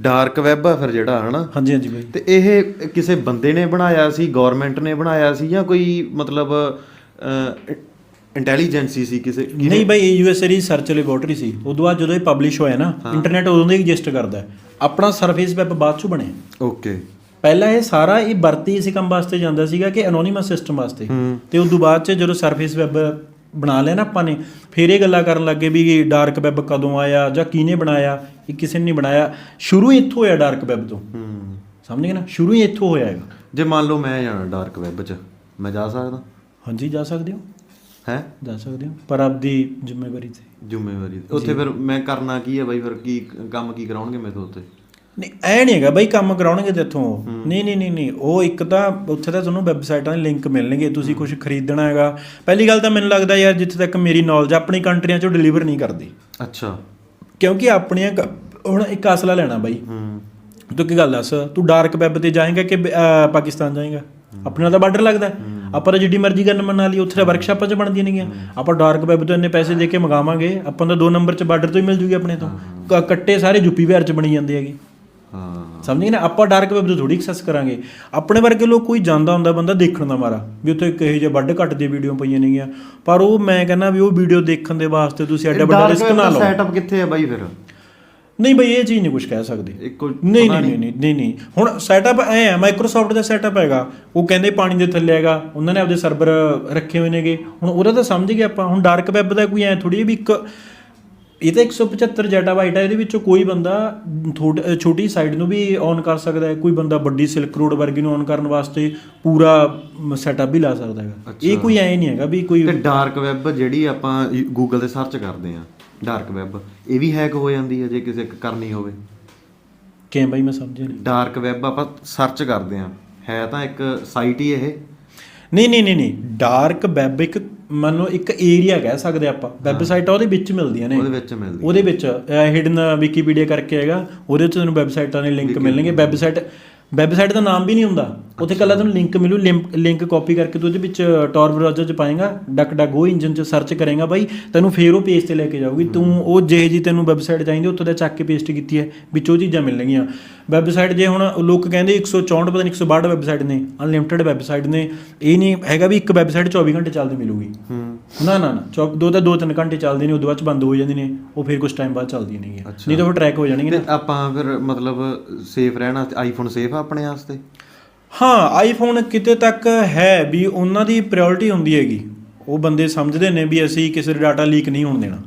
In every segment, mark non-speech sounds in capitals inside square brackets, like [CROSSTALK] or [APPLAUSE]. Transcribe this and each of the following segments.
Dark web ਆ ਫਿਰ ਜਿਹੜਾ ਹਨਾ? ਹਾਂਜੀ ਹਾਂਜੀ ਬਾਈ। ਤੇ ਇਹ ਕਿਸੇ ਬੰਦੇ ਨੇ ਬਣਾਇਆ ਸੀ ਗਵਰਨਮੈਂਟ ਨੇ ਬਣਾਇਆ ਸੀ ਜਾਂ ਕੋਈ ਮਤਲਬ ਇੰਟੈਲੀਜੈਂਸੀ ਸੀ ਕਿਸੇ ਨਹੀਂ ਬਾਈ ਇਹ ਯੂਐਸਏ ਦੀ ਸਰਚ ਲੈਬੋਰਟਰੀ ਸੀ। ਉਦੋਂ ਬਾਅਦ ਜਦੋਂ ਇਹ ਪਬਲਿਸ਼ ਹੋਇਆ ਨਾ ਇੰਟਰਨੈਟ ਉਦੋਂ ਦਾ ਹੀ ਐਗਜ਼ਿਸਟ ਕਰਦਾ। ਆਪਣਾ ਸਰਫੇਸ ਵੈਬ ਬਾਅਦ ਚੋਂ ਬਣਿਆ। ਓਕੇ ਪਹਿਲਾਂ ਇਹ ਸਾਰਾ ਇਹ ਵਰਤੀ ਇਸੇ ਕੰਮ ਵਾਸਤੇ ਜਾਂਦਾ ਸੀਗਾ ਕਿ ਐਨੋਨਿਮਸ ਸਿਸਟਮ ਵਾਸਤੇ। ਤੇ ਉਦੋਂ ਬਾਅਦ ਚ ਜਦੋਂ ਸਰਫੇਸ ਵੈਬ ਬਣਾ ਲਿਆ ਨਾ ਆਪਾਂ ਨੇ ਫਿਰ ਇਹ ਗੱਲਾਂ ਕਰਨ ਲੱਗੇ ਵੀ ਡਾਰਕ ਵੈਬ ਕਦੋਂ ਆਇਆ ਜਾਂ ਕਿਹਨੇ ਬਣਾਇਆ ਇਹ ਕਿਸੇ ਨੇ ਨਹੀਂ ਬਣਾਇਆ। ਸ਼ੁਰੂ ਹੀ ਇੱਥੋਂ ਹੋਇਆ ਡਾਰਕ ਵੈਬ ਤੋਂ। ਹੂੰ। ਸਮਝ ਗਏ ਨਾ? ਸ਼ੁਰੂ ਹੀ ਇੱਥੋਂ ਹੋਇਆ ਹੈਗਾ। ਜੇ ਮੰਨ ਲਓ ਮੈਂ ਜਾਣਾ ਡਾਰਕ ਵੈਬ 'ਚ ਮੈਂ ਜਾ ਸਕਦਾ। ਹਾਂਜੀ ਜਾ ਸਕਦੇ ਹੋ। ਹੈ? ਜਾ ਸਕਦੇ ਹੋ। ਪਰ ਆਪਦੀ ਜ਼ਿੰਮੇਵਾਰੀ ਤੇ। ਜ਼ਿੰਮੇਵਾਰੀ ਉੱਥੇ ਫਿਰ ਮੈਂ ਕਰਨਾ ਕੀ ਹੈ ਬਾਈ? ਫਿਰ ਕੀ ਕੰਮ ਕੀ ਕਰਾਉਣਗੇ ਮੇਰੇ ਉੱਤੇ ਨਹੀਂ ਐ ਨਹੀਂ ਹੈਗਾ ਬਈ ਕੰਮ ਕਰਾਉਣਗੇ ਤੇਥੋਂ ਨਹੀਂ ਨਹੀਂ ਨਹੀਂ ਨਹੀਂ ਉਹ ਇੱਕ ਤਾਂ ਉੱਥੇ ਤਾਂ ਤੁਹਾਨੂੰ ਵੈਬਸਾਈਟਾਂ ਦੇ ਲਿੰਕ ਮਿਲਣਗੇ ਤੁਸੀਂ ਕੁਝ ਖਰੀਦਣਾ ਹੈਗਾ। ਪਹਿਲੀ ਗੱਲ ਤਾਂ ਮੈਨੂੰ ਲੱਗਦਾ ਯਾਰ ਜਿੱਥੇ ਤੱਕ ਮੇਰੀ ਨੌਲੇਜ ਆਪਣੀ ਕੰਟਰੀਆਂ ਚੋਂ ਡਿਲੀਵਰ ਨਹੀਂ ਕਰਦੀ। ਅੱਛਾ। ਕਿਉਂਕਿ ਆਪਣੀਆਂ ਹੁਣ ਇੱਕ ਅਸਲਾ ਲੈਣਾ ਬਾਈ। ਹੂੰ। ਤੂੰ ਕੀ ਗੱਲ ਦੱਸ ਤੂੰ ਡਾਰਕ ਵੈਬ ਤੇ ਜਾਏਂਗਾ ਕਿ ਪਾਕਿਸਤਾਨ ਜਾਏਂਗਾ? ਆਪਣੇ ਨਾਲ ਤਾਂ ਬਾਰਡਰ ਲੱਗਦਾ। ਆਪਾਂ ਤਾਂ ਜਿੱਡੀ ਮਰਜ਼ੀ ਕਰਨ ਮਨਾ ਲਈ ਉੱਥੇ ਤਾਂ ਵਰਕਸ਼ਾਪਾਂ 'ਚ ਬਣਦੀਆਂ ਨੇਗੀਆਂ। ਆਪਾਂ ਡਾਰਕ ਵੈਬ ਤੋਂ ਇੰਨੇ ਪੈਸੇ ਦੇ ਕੇ ਮੰਗਾਵਾਂਗੇ ਆਪਾਂ ਤਾਂ ਦੋ ਨੰਬਰ 'ਚ ਬਾਰਡਰ ਤੋਂ ਹੀ ਮਿਲ ਜੂਗੀ ਆਪਣੇ ਤੋਂ। ਕੱਟੇ ਸਾਰੇ ਯੂਪੀ ਬਿਹਾਰ 'ਚ ਬਣੀ ਜਾਂਦੇ ਹੈਗੇ। ਹਾਂ। ਸਮਝ ਨਾ? ਆਪਾਂ ਡਾਰਕ ਵੈਬ ਤੋਂ ਥੋੜੀ ਐਕਸੈਸ ਕਰਾਂਗੇ। ਆਪਣੇ ਵਰਗੇ ਲੋਕ ਕੋਈ ਜਾਂਦਾ ਹੁੰਦਾ ਬੰਦਾ ਦੇਖਣ ਦਾ ਮਾਰਾ ਵੀ ਉੱਥੇ ਕਿਹੋ ਜਿਹੇ ਵੱਡ ਘੱਟ ਦੀਆਂ ਵੀਡੀਓ ਪਈਆਂ ਨੇਗੀਆਂ। ਪਰ ਉਹ ਮੈਂ ਕਹਿੰਦਾ ਵੀ ਉਹ ਵੀਡੀਓ ਦੇਖਣ ਦੇ ਵਾਸਤੇ ਤੁਸੀਂ ਐਡਾ ਵੱਡਾ ਰਿਸਕ ਨਾ ਲਓ। ਸੈਟਅਪ ਕਿੱਥੇ ਹੈ ਬਾਈ ਫਿਰ? ਨਹੀਂ ਬਈ ਇਹ ਚੀਜ਼ ਨਹੀਂ ਕੁਝ ਕਹਿ ਸਕਦੇ। ਨਹੀਂ ਨਹੀਂ ਨਹੀਂ ਨਹੀਂ। ਨਹੀਂ ਹੁਣ ਸੈਟਅਪ ਐ ਹੈ ਮਾਈਕਰੋਸਾਫਟ ਦਾ ਸੈਟਅਪ ਹੈਗਾ। ਉਹ ਕਹਿੰਦੇ ਪਾਣੀ ਦੇ ਥੱਲੇ ਹੈਗਾ। ਉਹਨਾਂ ਨੇ ਆਪਦੇ ਸਰਵਰ ਰੱਖੇ ਹੋਏ ਨੇਗੇ। ਹੁਣ ਉਹਦਾ ਤਾਂ ਸਮਝ ਗਏ ਆਪਾਂ। ਹੁਣ ਡਾਰਕ ਵੈਬ ਦਾ ਕੋਈ ਐ ਥੋੜੀ ਵੀ ਇੱਕ ਇਹ ਤਾਂ 175 ਜੈਟਾਬਾਈਟ ਹੈ ਇਹਦੇ ਵਿੱਚੋਂ ਕੋਈ ਬੰਦਾ ਛੋਟੀ ਸਾਈਡ ਨੂੰ ਵੀ ਔਨ ਕਰ ਸਕਦਾ ਹੈ ਕੋਈ ਬੰਦਾ ਵੱਡੀ ਸਿਲਕ ਰੋਡ ਵਰਗੀ ਨੂੰ ਔਨ ਕਰਨ ਵਾਸਤੇ ਪੂਰਾ ਸੈਟਅਪ ਵੀ ਲਾ ਸਕਦਾ ਹੈਗਾ। ਇਹ ਕੋਈ ਐ ਨਹੀਂ ਹੈਗਾ ਵੀ ਕੋਈ ਤੇ ਡਾਰਕ ਵੈਬ ਜਿਹੜੀ ਆਪਾਂ ਗੂਗਲ ਤੇ ਸਰਚ ਕਰਦੇ ਆ ਡਾਰਕ ਵੈਬ ਇਹ ਵੀ ਹੈਕ ਹੋ ਜਾਂਦੀ ਹੈ ਜੇ ਕਿਸੇ ਇੱਕ ਕਰਨੀ ਹੋਵੇ? ਕਿਵੇਂ ਬਾਈ ਮੈਂ ਸਮਝਿਆ ਨਹੀਂ। ਡਾਰਕ ਵੈਬ ਆਪਾਂ ਸਰਚ ਕਰਦੇ ਆ ਹੈ ਤਾਂ ਇੱਕ ਸਾਈਟ ਹੀ ਇਹ। ਨਹੀਂ ਨਹੀਂ ਨਹੀਂ ਨਹੀਂ ਡਾਰਕ ਵੈਬ ਇੱਕ ਮੰਨ ਲਓ ਇੱਕ ਏਰੀਆ ਕਹਿ ਸਕਦੇ ਆਪਾਂ। ਵੈਬਸਾਈਟਾਂ ਉਹਦੇ ਵਿੱਚ ਮਿਲਦੀਆਂ ਨੇ। ਉਹਦੇ ਵਿੱਚ ਮਿਲਦੀ ਉਹਦੇ ਵਿੱਚ ਹਿਡਨ ਵਿਕੀਪੀਡੀਆ ਕਰਕੇ ਹੈਗਾ ਉਹਦੇ ਵਿੱਚ ਤੁਹਾਨੂੰ ਵੈਬਸਾਈਟਾਂ ਦੇ ਲਿੰਕ ਮਿਲਣਗੇ। ਵੈਬਸਾਈਟ ਵੈਬਸਾਈਟ ਦਾ ਨਾਮ ਵੀ ਨਹੀਂ ਹੁੰਦਾ। ਉੱਥੇ ਕੱਲਾ ਤੁਹਾਨੂੰ ਲਿੰਕ ਮਿਲੂ ਲਿੰਕ ਕਾਪੀ ਕਰਕੇ ਤੂੰ ਉਹਦੇ ਵਿੱਚ ਟੌਰ ਬ੍ਰਾਊਜ਼ਰ 'ਚ ਪਾਏਗਾ ਡਕ ਡਕ ਗੋ ਇੰਜਨ 'ਚ ਸਰਚ ਕਰੇਗਾ ਬਾਈ ਤੈਨੂੰ ਫੇਰ ਉਹ ਪੇਜ ਤੇ ਲੈ ਕੇ ਜਾਊਗੀ। ਤੂੰ ਉਹ ਜਿਹੇ ਜੀ ਤੈਨੂੰ ਵੈਬਸਾਈਟ ਚਾਹੀਦੀ ਉੱਥੋਂ ਦਾ ਚੱਕ ਕੇ ਪੇਸਟ ਕੀਤੀ ਹੈ ਵਿੱਚ ਉਹ ਚੀਜ਼ਾਂ ਮਿਲਣਗੀਆਂ। ਵੈਬਸਾਈਟ ਜੇ ਹੁਣ ਲੋਕ ਕਹਿੰਦੇ 164 ਪਤਾ ਨਹੀਂ 162 ਵੈਬਸਾਈਟ ਨੇ ਅਨਲਿਮਿਟਿਡ ਵੈਬਸਾਈਟ ਨੇ ਇਹ ਨਹੀਂ ਹੈਗਾ ਵੀ ਇੱਕ ਵੈਬਸਾਈਟ 24 ਘੰਟੇ ਚੱਲਦੀ ਮਿਲੂਗੀ। ਹੂੰ। ਨਾ ਨਾ ਨਾ ਚੌਕ ਦੋ ਤਾਂ ਦੋ ਤਿੰਨ ਘੰਟੇ ਚੱਲਦੇ ਨੇ ਉਦੋਂ ਬਾਅਦ ਬੰਦ ਹੋ ਜਾਂਦੇ ਨੇ ਉਹ ਫਿਰ ਕੁਝ ਟਾਈਮ ਬਾਅਦ ਚੱਲਦੀਆਂ ਨੇਗੀਆਂ। ਨਹੀਂ ਤਾਂ ਉਹ ਟਰੈਕ ਹੋ ਜਾਣਗੇ ਆਪਾਂ ਫਿਰ ਮਤਲਬ ਸੇਫ ਰਹਿਣਾ ਆਈਫੋਨ ਸੇਫ ਆ? ਆਪਣੇ ਵਾਸਤੇ? ਹਾਂ ਆਈਫੋਨ ਕਿਤੇ ਤੱਕ ਹੈ ਵੀ ਉਹਨਾਂ ਦੀ ਪ੍ਰਾਇੋਰਟੀ ਹੁੰਦੀ ਹੈਗੀ। ਉਹ ਬੰਦੇ ਸਮਝਦੇ ਨੇ ਵੀ ਅਸੀਂ ਕਿਸੇ ਦਾ ਡਾਟਾ ਲੀਕ ਨਹੀਂ ਹੋਣ ਦੇਣਾ।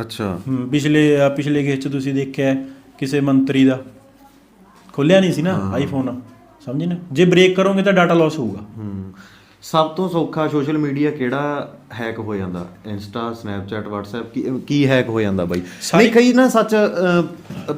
ਅੱਛਾ। ਪਿਛਲੇ ਪਿਛਲੇ ਕੇਸ ਚ ਤੁਸੀਂ ਦੇਖਿਆ ਕਿਸੇ ਮੰਤਰੀ ਦਾ। ਖੋਲਿਆ ਨਹੀਂ ਸੀ ਨਾ ਆਈਫੋਨ ਸਮਝੇ ਨਾ? ਜੇ ਬ੍ਰੇਕ ਕਰੋਗੇ ਤਾਂ ਡਾਟਾ ਲਾਸ ਹੋਊਗਾ। ਹੂੰ। ਸਭ ਤੋਂ ਸੌਖਾ ਸੋਸ਼ਲ ਮੀਡੀਆ ਕਿਹੜਾ ਹੈਕ ਹੋ ਜਾਂਦਾ? ਇੰਸਟਾ ਸਨੈਪਚੈਟ WhatsApp ਕੀ ਕੀ ਹੈਕ ਹੋ ਜਾਂਦਾ ਬਾਈ? ਨਹੀਂ ਕਈ ਨਾ ਸੱਚ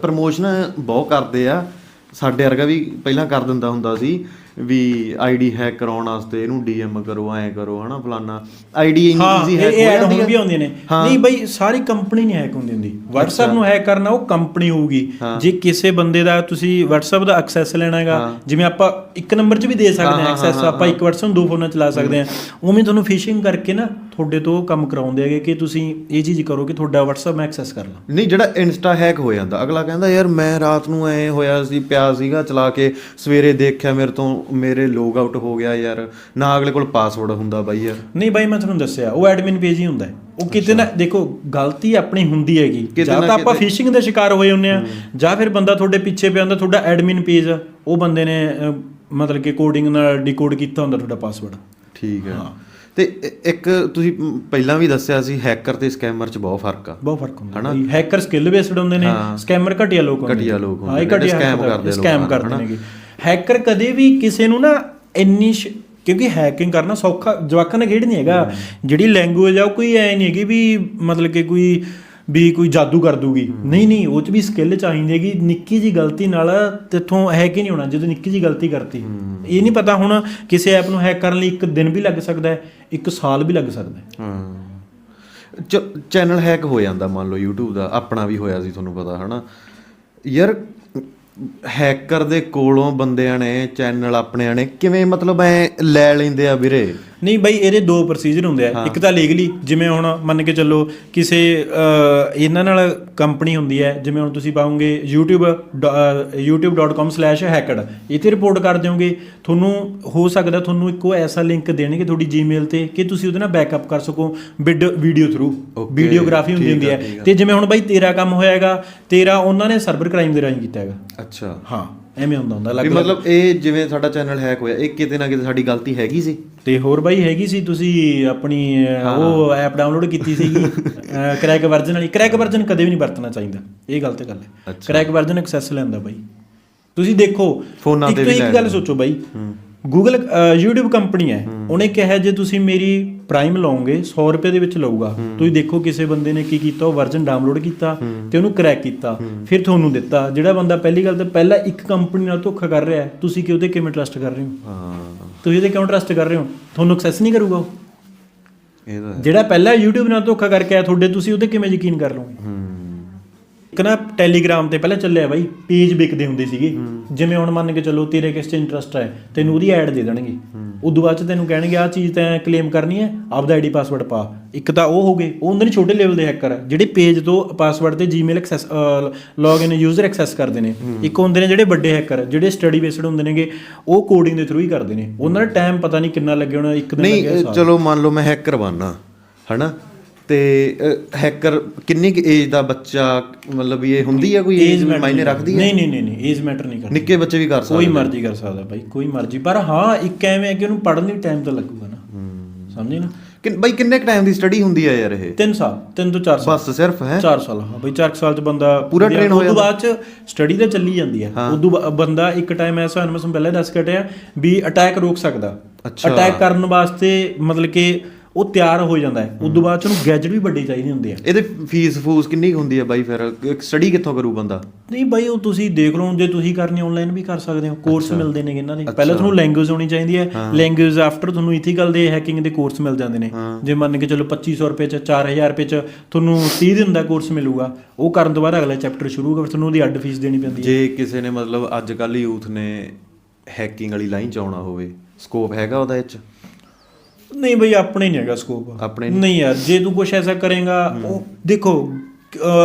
ਪ੍ਰਮੋਸ਼ਨ ਬਹੁਤ ਕਰਦੇ ਆ। ਸਾਡੇ ਵਰਗਾ ਵੀ ਪਹਿਲਾਂ ਕਰ ਦਿੰਦਾ ਹੁੰਦਾ ਸੀ। ਵੀ ਆਈਡੀ ਹੈਕ ਕਰਾਉਣ ਵਾਸਤੇ ਇਹਨੂੰ ਡੀਐਮ ਕਰੋ ਐਂ ਕਰੋ ਹਨਾ ਫਲਾਨਾ ਆਈਡੀ ਇੰਨੀ ਈਜ਼ੀ ਹੈਕ ਹੋ ਜਾਂਦੀ ਹੈ ਵੀ ਆਉਂਦੇ ਨੇ। ਨਹੀਂ ਬਈ ਸਾਰੀ ਕੰਪਨੀ ਨਹੀਂ ਹੈਕ ਹੁੰਦੀ ਹੁੰਦੀ। WhatsApp ਨੂੰ ਹੈਕ ਕਰਨਾ ਉਹ ਕੰਪਨੀ ਹੋਊਗੀ। ਜੇ ਕਿਸੇ ਬੰਦੇ ਦਾ ਤੁਸੀਂ WhatsApp ਦਾ ਐਕਸੈਸ ਲੈਣਾ ਹੈਗਾ ਜਿਵੇਂ ਆਪਾਂ ਇੱਕ ਨੰਬਰ 'ਚ ਵੀ ਦੇ ਸਕਦੇ ਹਾਂ ਐਕਸੈਸ ਆਪਾਂ ਇੱਕ WhatsApp ਨੂੰ ਦੋ ਫੋਨਾਂ 'ਚ ਚਲਾ ਸਕਦੇ ਹਾਂ। ਉਵੇਂ ਤੁਹਾਨੂੰ ਫਿਸ਼ਿੰਗ ਕਰਕੇ ਨਾ ਤੁਹਾਡੇ ਤੋਂ ਕੰਮ ਕਰਾਉਂਦੇ ਹੈਗੇ ਕਿ ਤੁਸੀਂ ਇਹ ਚੀਜ਼ ਕਰੋ ਕਿ ਤੁਹਾਡਾ WhatsApp ਮੈਂ ਐਕਸੈਸ ਕਰ ਲਾਂ। ਨਹੀਂ ਜਿਹੜਾ ਇੰਸਟਾ ਹੈਕ ਹੋ ਜਾਂਦਾ। ਅਗਲਾ ਕਹਿੰਦਾ ਯਾਰ ਮੈਂ ਰਾਤ ਨੂੰ ਐ ਹੋਇਆ ਸੀ ਪਿਆ ਸੀਗਾ ਚਲਾ ਕੇ ਸਵੇਰੇ ਦੇਖਿਆ ਮੇਰੇ ਤੋਂ ਮੇਰੇ ਲੌਗ ਆਊਟ ਹੋ ਗਿਆ ਯਾਰ। ਨਾ ਅਗਲੇ ਕੋਲ ਪਾਸਵਰਡ ਹੁੰਦਾ ਬਾਈ ਯਾਰ। ਨਹੀਂ ਬਾਈ ਮੈਂ ਤੁਹਾਨੂੰ ਦੱਸਿਆ ਉਹ ਐਡਮਿਨ ਪੇਜ ਹੀ ਹੁੰਦਾ ਉਹ ਕਿਤੇ ਨਾ ਦੇਖੋ ਗਲਤੀ ਆਪਣੀ ਹੁੰਦੀ ਹੈਗੀ। ਜਾਂ ਤਾਂ ਆਪਾਂ ਫਿਸ਼ਿੰਗ ਦੇ ਸ਼ਿਕਾਰ ਹੋਏ ਹੁੰਨੇ ਆ ਜਾਂ ਫਿਰ ਬੰਦਾ ਤੁਹਾਡੇ ਪਿੱਛੇ ਪਿਆ ਹੁੰਦਾ ਤੁਹਾਡਾ ਐਡਮਿਨ ਪੇਜ ਉਹ ਬੰਦੇ ਨੇ ਮਤਲਬ ਕਿ ਕੋਡਿੰਗ ਨਾਲ ਡੀਕੋਡ ਕੀਤਾ ਹੁੰਦਾ ਤੁਹਾਡਾ ਪਾਸਵਰਡ ਠੀਕ ਹੈ। ਤੇ ਇੱਕ ਤੁਸੀਂ ਪਹਿਲਾਂ ਵੀ ਦੱਸਿਆ ਸੀ ਹੈਕਰ ਤੇ ਸਕੈਮਰ 'ਚ ਬਹੁਤ ਫ਼ਰਕ ਆ। ਬਹੁਤ ਫ਼ਰਕ ਹੁੰਦਾ ਹੈ ਹੈਕਰ ਸਕਿੱਲ ਬੇਸਡ ਹੁੰਦੇ ਨੇ ਸਕੈਮਰ ਘਟੀਆ ਲੋਕ ਹੁੰਦੇ ਘਟੀਆ ਲੋਕ ਹੁੰਦੇ ਨੇ, scam ਕਰਦੇ ਸਕੈਮ ਲੋਕਾਂ ਕਰਦੇ ਨੇਗੇ। ਹੈਕਰ ਕਦੇ ਵੀ ਕਿਸੇ ਨੂੰ ਨਾ ਇੰਨੀ ਕਿਉਂਕਿ ਹੈਕਿੰਗ ਕਰਨਾ ਸੌਖਾ ਜਵਾਕਾਂ ਨੇ ਖੇਡ ਨਹੀਂ ਹੈਗਾ। ਜਿਹੜੀ ਲੈਂਗੁਏਜ ਆ ਉਹ ਕੋਈ ਐ ਨਹੀਂ ਹੈਗੀ ਵੀ ਮਤਲਬ ਕਿ ਕੋਈ ਵੀ ਕੋਈ ਜਾਦੂ ਕਰ ਦੂਗੀ। ਨਹੀਂ ਨਹੀਂ ਉਹ ਚ ਵੀ ਸਕਿੱਲ ਚਾਹੀਦੀ ਹੈਗੀ। ਨਿੱਕੀ ਜੀ ਗਲਤੀ ਨਾਲ ਤੇਥੋਂ ਹੈਕ ਹੀ ਨਹੀਂ ਹੋਣਾ ਜਦੋਂ ਨਿੱਕੀ ਜੀ ਗਲਤੀ ਕਰਤੀ। ਇਹ ਨਹੀਂ ਪਤਾ ਹੁਣ ਕਿਸੇ ਐਪ ਨੂੰ ਹੈਕ ਕਰਨ ਲਈ ਇੱਕ ਦਿਨ ਵੀ ਲੱਗ ਸਕਦਾ ਹੈ ਇੱਕ ਸਾਲ ਵੀ ਲੱਗ ਸਕਦਾ ਹੈ। ਹਾਂ। ਚੈਨਲ ਹੈਕ ਹੋ ਜਾਂਦਾ ਮੰਨ ਲਓ YouTube ਦਾ ਆਪਣਾ ਵੀ ਹੋਇਆ ਸੀ ਤੁਹਾਨੂੰ ਪਤਾ ਹਨਾ। ਯਾਰ ਹੈਕਰ ਦੇ ਕੋਲੋਂ ਬੰਦਿਆਂ ਨੇ ਚੈਨਲ ਆਪਣਿਆਂ ਨੇ ਕਿਵੇਂ ਮਤਲਬ ਐ ਲੈ ਲੈਂਦੇ ਆ ਵੀਰੇ? ਨਹੀਂ ਬਾਈ ਇਹਦੇ ਦੋ ਪ੍ਰੋਸੀਜਰ ਹੁੰਦੇ ਆ। ਇੱਕ ਤਾਂ ਲੀਗਲੀ ਜਿਵੇਂ ਹੁਣ ਮੰਨ ਕੇ ਚੱਲੋ ਕਿਸੇ ਇਹਨਾਂ ਨਾਲ ਕੰਪਨੀ ਹੁੰਦੀ ਹੈ ਜਿਵੇਂ ਹੁਣ ਤੁਸੀਂ ਪਾਉਂਗੇ youtube youtube.com/hacked ਇੱਥੇ ਰਿਪੋਰਟ ਕਰ ਦਿਓਗੇ। ਤੁਹਾਨੂੰ ਹੋ ਸਕਦਾ ਤੁਹਾਨੂੰ ਇੱਕੋ ਐਸਾ ਲਿੰਕ ਦੇਣਗੇ ਤੁਹਾਡੀ ਜੀਮੇਲ ਤੇ ਕਿ ਤੁਸੀਂ ਉਹਦੇ ਨਾਲ ਬੈਕਅਪ ਕਰ ਸਕੋ ਵੀਡੀਓ ਥਰੂ ਵੀਡੀਓਗ੍ਰਾਫੀ ਹੁੰਦੀ ਹੁੰਦੀ ਹੈ। ਤੇ ਜਿਵੇਂ ਹੁਣ ਬਾਈ ਤੇਰਾ ਕੰਮ ਹੋਇਆਗਾ ਤੇਰਾ ਉਹਨਾਂ ਨੇ ਸਰਵਰ ਕ੍ਰਾਈਮ ਦੇ ਰਾਹੀਂ ਕੀਤਾ ਹੈਗਾ। ਅੱਛਾ। ਹਾਂ। ਐਵੇਂ ਹੁੰਦਾ ਹੁੰਦਾ ਵੀ ਮਤਲਬ ਇਹ ਜਿਵੇਂ ਸਾਡਾ ਚੈਨਲ ਹੈਕ ਹੋਇਆ ਇਹ ਕਿਤੇ ਨਾ ਕਿਤੇ ਸਾਡੀ ਗਲਤੀ ਹੈਗੀ ਸੀ? ਤੇ ਹੋਰ ਬਾਈ ਹੈਗੀ ਸੀ ਤੁਸੀਂ ਆਪਣੀ ਉਹ ਐਪ ਡਾਊਨਲੋਡ ਕੀਤੀ ਸੀਗੀ [LAUGHS] ਕ੍ਰੈਕ ਵਰਜਨ ਵਾਲੀ। ਕ੍ਰੈਕ ਵਰਜਨ ਕਦੇ ਵੀ ਨਹੀਂ ਵਰਤਣਾ ਚਾਹੀਦਾ ਇਹ ਗਲਤ ਗੱਲ ਹੈ। ਕ੍ਰੈਕ ਵਰਜਨ ਐਕਸੈਸ ਲੈਂਦਾ ਬਾਈ। ਤੁਸੀਂ ਦੇਖੋ ਫੋਨਾਂ ਤੇ ਵੀ ਇੱਕ ਗੱਲ ਸੋਚੋ ਬਾਈ। ਗੂਗਲ YouTube ਕੰਪਨੀ ਹੈ। ਉਹਨੇ ਕਿਹਾ ਜੇ ਤੁਸੀਂ ਮੇਰੀ ਪ੍ਰਾਈਮ ਲਓਗੇ 100 ਰੁਪਏ ਦੇ ਵਿੱਚ ਲਊਗਾ। ਤੁਸੀਂ ਦੇਖੋ ਕਿਸੇ ਬੰਦੇ ਨੇ ਕੀ ਕੀਤਾ ਉਹ ਵਰਜਨ ਡਾਊਨਲੋਡ ਕੀਤਾ ਤੇ ਉਹਨੂੰ ਕ੍ਰੈਕ ਕੀਤਾ। ਫਿਰ ਤੁਹਾਨੂੰ ਦਿੱਤਾ। ਜਿਹੜਾ ਬੰਦਾ ਪਹਿਲੀ ਗੱਲ ਤਾਂ ਪਹਿਲਾਂ ਇੱਕ ਕੰਪਨੀ ਨਾਲ ਧੋਖਾ ਕਰ ਰਿਹਾ ਤੁਸੀਂ ਕਿ ਉਹਦੇ ਕਿਵੇਂ ਟਰਸਟ ਕਰ ਰਹੇ ਹੋ? ਹਾਂ। ਤੁਸੀਂ ਉਹਦੇ ਕਿਉਂ ਟਰਸਟ ਕਰ ਰਹੇ ਹੋ? ਤੁਹਾਨੂੰ ਐਕਸੈਸ ਨਹੀਂ ਕਰੂਗਾ ਉਹ। ਜਿਹੜਾ ਪਹਿਲਾਂ YouTube ਨਾਲ ਧੋਖਾ ਕਰਕੇ ਆਇਆ ਤੁਹਾਡੇ ਤੁਸੀਂ ਉਹਤੇ ਕਿਵੇਂ ਯਕੀਨ ਕਰ ਲਓਗੇ? ਹੂੰ। ਇੱਕ ਨਾ ਟੈਲੀਗ੍ਰਾਮ ਤੇ ਪਹਿਲਾਂ ਚੱਲਿਆ ਬਾਈ ਪੇਜ ਵਿਕਦੇ ਹੁੰਦੇ ਸੀਗੇ। ਜਿਵੇਂ ਹੁਣ ਮੰਨ ਕੇ ਚੱਲੋ ਤੇਰੇ ਕਿਸ ਚ ਇੰਟਰਸਟ ਹੈ ਤੈਨੂੰ ਉਹਦੀ ਐਡ ਦੇ ਦੇਣਗੇ। ਉਦੋਂ ਬਾਅਦ ਚ ਤੈਨੂੰ ਕਹਿਣਗੇ ਆਹ ਚੀਜ਼ ਤੈਂ ਕਲੇਮ ਕਰਨੀ ਹੈ ਆਪਦਾ ਆਈਡੀ ਪਾਸਵਰਡ ਪਾ। ਇੱਕ ਤਾਂ ਉਹ ਹੋ ਗਏ। ਉਹ ਹੁੰਦੇ ਨੇ ਛੋਟੇ ਲੈਵਲ ਦੇ ਹੈਕਰ ਜਿਹੜੇ ਪੇਜ ਤੋਂ ਪਾਸਵਰਡ ਤੇ Gmail access login user access ਕਰਦੇ ਨੇ। ਇੱਕ ਹੁੰਦੇ ਨੇ ਜਿਹੜੇ ਵੱਡੇ ਹੈਕਰ ਜਿਹੜੇ ਸਟੱਡੀ ਬੇਸਡ ਹੁੰਦੇ ਨੇਗੇ ਉਹ ਕੋਡਿੰਗ ਦੇ ਥਰੂ ਹੀ ਕਰਦੇ ਨੇ। ਉਹਨਾਂ ਦਾ ਟਾਈਮ ਪਤਾ ਨਹੀਂ ਕਿੰਨਾ ਲੱਗਿਆ ਹੋਣਾ ਇੱਕ ਦਿਨ ਨਹੀਂ ਲੱਗਿਆ ਅ, ਚਲੋ ਮੰਨ ਲਓ ਮੈਂ ਹੈਕਰ ਬਣਨਾ ਹਨਾ? ਤੇ ਹੈਕਰ ਕਿੰਨੀ ਕੁ ਏਜ ਦਾ ਬੱਚਾ ਮਤਲਬ ਇਹ ਹੁੰਦੀ ਆ ਕੋਈ ਏਜ ਮਾਇਨੇ ਰੱਖਦੀ ਹੈ ਨਹੀਂ ਨਹੀਂ ਨਹੀਂ ਏਜ ਮੈਟਰ ਨਹੀਂ ਕਰਦੀ। ਨਿੱਕੇ ਬੱਚੇ ਵੀ ਕਰ ਸਕਦੇ ਕੋਈ ਮਰਜ਼ੀ ਕਰ ਸਕਦਾ ਬਾਈ ਕੋਈ ਮਰਜ਼ੀ। ਪਰ ਹਾਂ ਇੱਕ ਐਵੇਂ ਹੈ ਕਿ ਉਹਨੂੰ ਪੜ੍ਹਨ ਲਈ ਟਾਈਮ ਤਾਂ ਲੱਗੂਗਾ ਨਾ। ਸਮਝੇ ਨਾ? ਕਿ ਬਾਈ ਕਿੰਨੇ ਕ ਟਾਈਮ ਦੀ ਸਟੱਡੀ ਹੁੰਦੀ ਆ ਯਾਰ ਇਹ? 3 ਸਾਲ 3 ਤੋਂ 4 ਸਾਲ। ਬਸ ਸਿਰਫ ਹੈ? 4 ਸਾਲ ਹਾਂ ਬਈ 4 ਸਾਲ ਚ ਬੰਦਾ ਪੂਰਾ train ਹੋ ਉਦੋਂ ਬਾਅਦ ਚ ਸਟੱਡੀ ਤਾਂ ਚੱਲੀ ਜਾਂਦੀ ਹੈ। ਉਦੋਂ ਬੰਦਾ ਇੱਕ ਟਾਈਮ ਐਸਾ ਹੋਇਆ ਮੈਂ ਪਹਿਲਾਂ ਹੀ ਦੱਸ ਕਟਿਆ ਵੀ ਅਟੈਕ ਰੋਕ ਸਕਦਾ। ਅੱਛਾ। ਅਟੈਕ ਕਰਨ ਵਾਸਤੇ ਮਤਲਬ ਕਿ ਉਹ ਤਿਆਰ ਹੋ ਜਾਂਦਾ ਹੈ। ਉਦੋਂ ਬਾਅਦ ਚ ਉਹਨੂੰ ਗੈਜਟ ਵੀ ਵੱਡੇ ਚਾਹੀਦੇ ਹੁੰਦੇ ਆ ਇਹਦੇ ਫੀਸ ਫੂਸ ਕਿੰਨੀ ਕੁ ਹੁੰਦੀ ਆ ਬਾਈ ਫਿਰ? ਸਟੱਡੀ ਕਿੱਥੋਂ ਕਰੂ ਬੰਦਾ? ਨਹੀਂ ਬਾਈ ਉਹ ਤੁਸੀਂ ਦੇਖ ਲਓ ਜੇ ਤੁਸੀਂ ਕਰਨੀ ਆਨਲਾਈਨ ਵੀ ਕਰ ਸਕਦੇ ਹੋ। ਕੋਰਸ ਮਿਲਦੇ ਨੇ ਇਹਨਾਂ ਦੇ। ਪਹਿਲਾਂ ਤੁਹਾਨੂੰ ਲੈਂਗੁਏਜ ਹੋਣੀ ਚਾਹੀਦੀ ਹੈ। ਲੈਂਗੁਏਜ ਆਫਟਰ ਤੁਹਾਨੂੰ ਇਥੀਕਲ ਦੇ ਹੈਕਿੰਗ ਦੇ ਕੋਰਸ ਮਿਲ ਜਾਂਦੇ ਨੇ। ਜੇ ਮੰਨ ਕੇ ਚਲੋ 2500 ਰੁਪਏ ਚ 4000 ਰੁਪਏ ਚ ਤੁਹਾਨੂੰ 30 ਦਿਨ ਦਾ ਕੋਰਸ ਮਿਲੂਗਾ। ਉਹ ਕਰਨ ਤੋਂ ਬਾਅਦ ਅਗਲਾ ਚੈਪਟਰ ਸ਼ੁਰੂ ਹੋਊਗਾ ਫਿਰ ਤੁਹਾਨੂੰ ਉਹਦੀ ਅੱਡ ਫੀਸ ਦੇਣੀ ਪੈਂਦੀ ਹੈ। ਜੇ ਕਿਸੇ ਨੇ ਮਤਲਬ ਅੱਜ ਕੱਲ ਯੂਥ ਨੇ ਹੈਕਿੰਗ ਵਾਲੀ ਲਾਈਨ ਚ ਆਉਣਾ ਹੋਵੇ ਸਕੋਪ ਹੈਗਾ ਉਹਦਾ ਇਹ ਚ? ਨਹੀਂ ਬਈ ਆਪਣੇ ਨਹੀਂ ਹੈਗਾ ਸਕੋਪ ਆਪਣੇ ਨਹੀਂ ਯਾਰ ਜੇ ਤੂੰ ਕੁਝ ਐਸਾ ਕਰੇਗਾ ਉਹ ਦੇਖੋ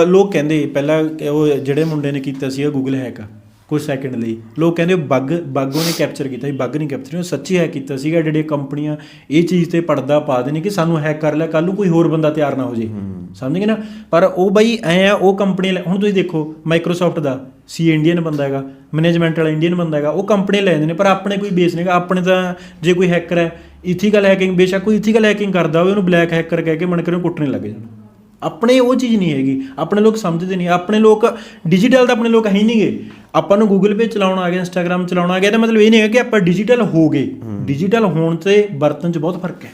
ਲੋਕ ਕਹਿੰਦੇ ਪਹਿਲਾਂ ਉਹ ਜਿਹੜੇ ਮੁੰਡੇ ਨੇ ਕੀਤਾ ਸੀ ਗੂਗਲ ਹੈਕ ਕੁਝ ਸੈਕਿੰਡ ਲਈ। ਲੋਕ ਕਹਿੰਦੇ ਬੱਗ ਬੱਗ ਉਹਨੇ ਕੈਪਚਰ ਕੀਤਾ ਸੀ ਬੱਗ ਨਹੀਂ ਕੈਪਚਰ ਉਹ ਸੱਚੀ ਹੈਕ ਕੀਤਾ ਸੀਗਾ ਜਿਹੜੀਆਂ ਕੰਪਨੀਆਂ ਇਹ ਚੀਜ਼ ਤੇ ਪਰਦਾ ਪਾ ਦੇਣੇ ਕਿ ਸਾਨੂੰ ਹੈਕ ਕਰ ਲਿਆ ਕੱਲ ਨੂੰ ਕੋਈ ਹੋਰ ਬੰਦਾ ਤਿਆਰ ਨਾ ਹੋ ਜੇ। ਸਮਝ ਗਏ ਨਾ? ਪਰ ਉਹ ਬਈ ਐ ਆ ਉਹ ਕੰਪਨੀ ਹੁਣ ਤੁਸੀਂ ਦੇਖੋ ਮਾਈਕਰੋਸਾਫਟ ਦਾ ਸੀ ਇੰਡੀਅਨ ਬੰਦਾ ਹੈਗਾ ਮੈਨੇਜਮੈਂਟ ਵਾਲਾ ਇੰਡੀਅਨ ਬੰਦਾ ਹੈਗਾ ਉਹ ਕੰਪਨੀ ਲੈ ਜਾਂਦੇ ਨੇ ਪਰ ਆਪਣੇ ਕੋਈ ਬੇਸ ਨਹੀਂਗਾ ਆਪਣੇ ਤਾਂ ਜੇ ਕੋਈ ਹੈਕਰ ਹੈ ਇਥੀਕਲ ਹੈਕਿੰਗ ਬੇਸ਼ੱਕ ਕੋਈ ਇਥੀਕਲ ਹੈਕਿੰਗ ਕਰਦਾ ਹੋਵੇ ਉਹਨੂੰ ਬਲੈਕ ਹੈਕਰ ਕਹਿ ਕੇ ਮਨ ਕਰੇ ਕੁੱਟਣੇ ਲੱਗ ਜਾਣ ਆਪਣੇ ਉਹ ਚੀਜ਼ ਨਹੀਂ ਹੈਗੀ ਆਪਣੇ ਲੋਕ ਸਮਝਦੇ ਨਹੀਂ ਆਪਣੇ ਲੋਕ ਡਿਜੀਟਲ ਤਾਂ ਆਪਣੇ ਲੋਕ ਹੈ ਹੀ ਨਹੀਂਗੇ ਆਪਾਂ ਨੂੰ ਗੂਗਲ ਪੇ ਚਲਾਉਣਾ ਆ ਗਿਆ ਇੰਸਟਾਗ੍ਰam ਚਲਾਉਣਾ ਆ ਗਿਆ ਤਾਂ ਮਤਲਬ ਇਹ ਨਹੀਂ ਹੈ ਕਿ ਆਪਾਂ ਡਿਜੀਟਲ ਹੋ ਗਏ। ਡਿਜੀਟਲ ਹੋਣ ਤੇ ਵਰਤਨ 'ਚ ਬਹੁਤ ਫ਼ਰਕ ਹੈ।